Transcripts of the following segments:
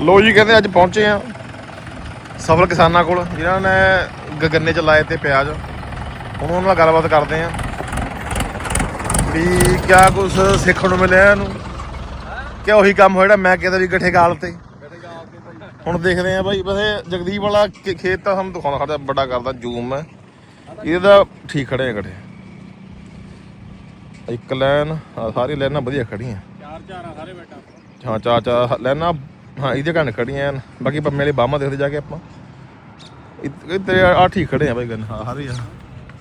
ਲੋ ਜੀ ਕਹਿੰਦੇ ਅੱਜ ਪਹੁੰਚੇ ਆ ਸਫਲ ਕਿਸਾਨਾਂ ਕੋਲ। ਜਿਨ੍ਹਾਂ ਨੇ ਗ- ਗੰਨੇ ਚ ਲਾਏ ਤੇ ਪਿਆਜ਼। ਹੁਣ ਉਹਨਾਂ ਨਾਲ ਗੱਲਬਾਤ ਕਰਦੇ ਆ। ਵੀ ਕਿਆ ਕੁਝ ਸਿੱਖਣ ਨੂੰ ਮਿਲਿਆ ਇਹਨੂੰ? ਕਿ ਉਹੀ ਕੰਮ ਹੋਇਆ ਜਿਹੜਾ ਮੈਂ ਕਹਿੰਦਾ ਵੀ ਗੱਠੇ ਗਾਲ ਤੇ? ਹੁਣ ਦੇਖਦੇ ਆ ਭਾਈ ਵੈਸੇ ਜਗਦੀਪ ਵਾਲਾ ਖੇਤ ਤਾਂ ਸਾਨੂੰ ਦਿਖਾਉਣਾ ਸਾਡਾ ਵੱਡਾ ਕਰਦਾ ਜ਼ੂਮ ਹੈ। ਇਹਦਾ ਠੀਕ ਖੜੇ ਆ ਗੱਠੇ। ਇੱਕ ਲਾਈਨ ਸਾਰੀ ਲਾਈਨਾਂ ਵਧੀਆ ਖੜੀਆਂ ਚਾਰ ਚਾਰ ਆ ਸਾਰੇ ਬੈਠਾ। ਹਾਂ ਚਾ ਚਾ ਲੈਣਾ ਹਾਂ ਇਹਦੇ ਕੰਨ ਖੜੀਆਂ ਐਨ। ਬਾਕੀ ਪੰਮੇ ਵਾਲੀ ਬਾਹਾਂ ਦੇਖਦੇ ਜਾ ਕੇ ਆਪਾਂ। ਤੇ ਆ ਠੀਕ ਖੜੇ ਆ ਬਾਈ ਗੰਨ ਹਾਂ ਸਾਰੇ ਆ।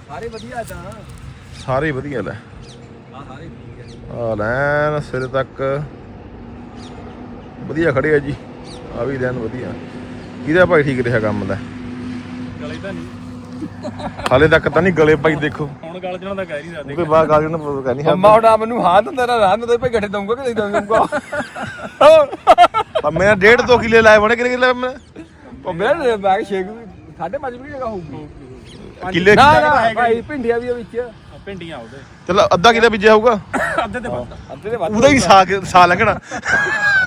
ਸਾਰੇ ਵਧੀਆ ਤਾਂ। ਸਾਰੇ ਹੀ ਵਧੀਆ ਲੈ। ਹਾਂ ਸਾਰੇ ਠੀਕ ਹੈ ਆ ਲੈਨ ਸਿਰ ਤੱਕ। ਵਧੀਆ ਖੜੇ ਆ ਜੀ। ਆ ਵੀ ਲੈਨ ਵਧੀਆ। ਇਹਦਾ ਭਾਈ ਠੀਕ ਰਿਹਾ ਕੰਮ ਦਾ? ਗਲੇ ਤਾਂ ਨਹੀਂ। ਹਾਲੇ ਤੱਕ ਤਾਂ ਨਹੀਂ ਗਲੇ ਭਾਈ ਦੇਖੋ। ਹੁਣ ਗਲ ਜਣਾ ਤਾਂ ਕਹਿ ਨਹੀਂ ਸਕਦੇ। ਕੋਈ ਬਾਤ ਗੱਲ ਨੂੰ ਕਹਿੰਦੀ ਮੰਮਾ ਉਹਦਾ ਮੈਨੂੰ ਹਾਂ ਤਾਂ ਤੇਰਾ ਰਾਹ ਨੂੰ ਪਈ ਗੱਠੇ ਦਊਂਗਾ ਕਿ ਨਹੀਂ ਦਊਂਗਾ। ਪੰਮੇ ਨੇ ਡੇਢ ਦੋ ਕਿਲੇ ਲਾਏ ਬਣੇ ਕਿਲੇ ਕਿਲੇ ਮੈਂ ਉਹ ਮੇਰਾ ਬੈਗ ਸ਼ੇਕ ਸਾਢੇ ਪੰਜ ਵੀ ਜਗ੍ਹਾ ਹੋਊਗੀ। ਕਿਲੇ ਨਾ ਨਾ ਭਾਈ ਭਿੰਡੀਆਂ ਵੀ ਆ ਵਿੱਚ। ਆ, ਭਿੰਡੀਆਂ ਉਹਦੇ। ਚਲੋ ਅੱਧਾ ਕਿਲੇ ਬੀਜਿਆ ਹੋਊਗਾ? ਅੱਧੇ ਤੇ ਵੱਧ। ਅੱਧੇ ਦੇ ਵੱਧ ਉਹਦਾ ਹੀ ਸਾਹ ਸਾਹ ਲੱਗਣਾ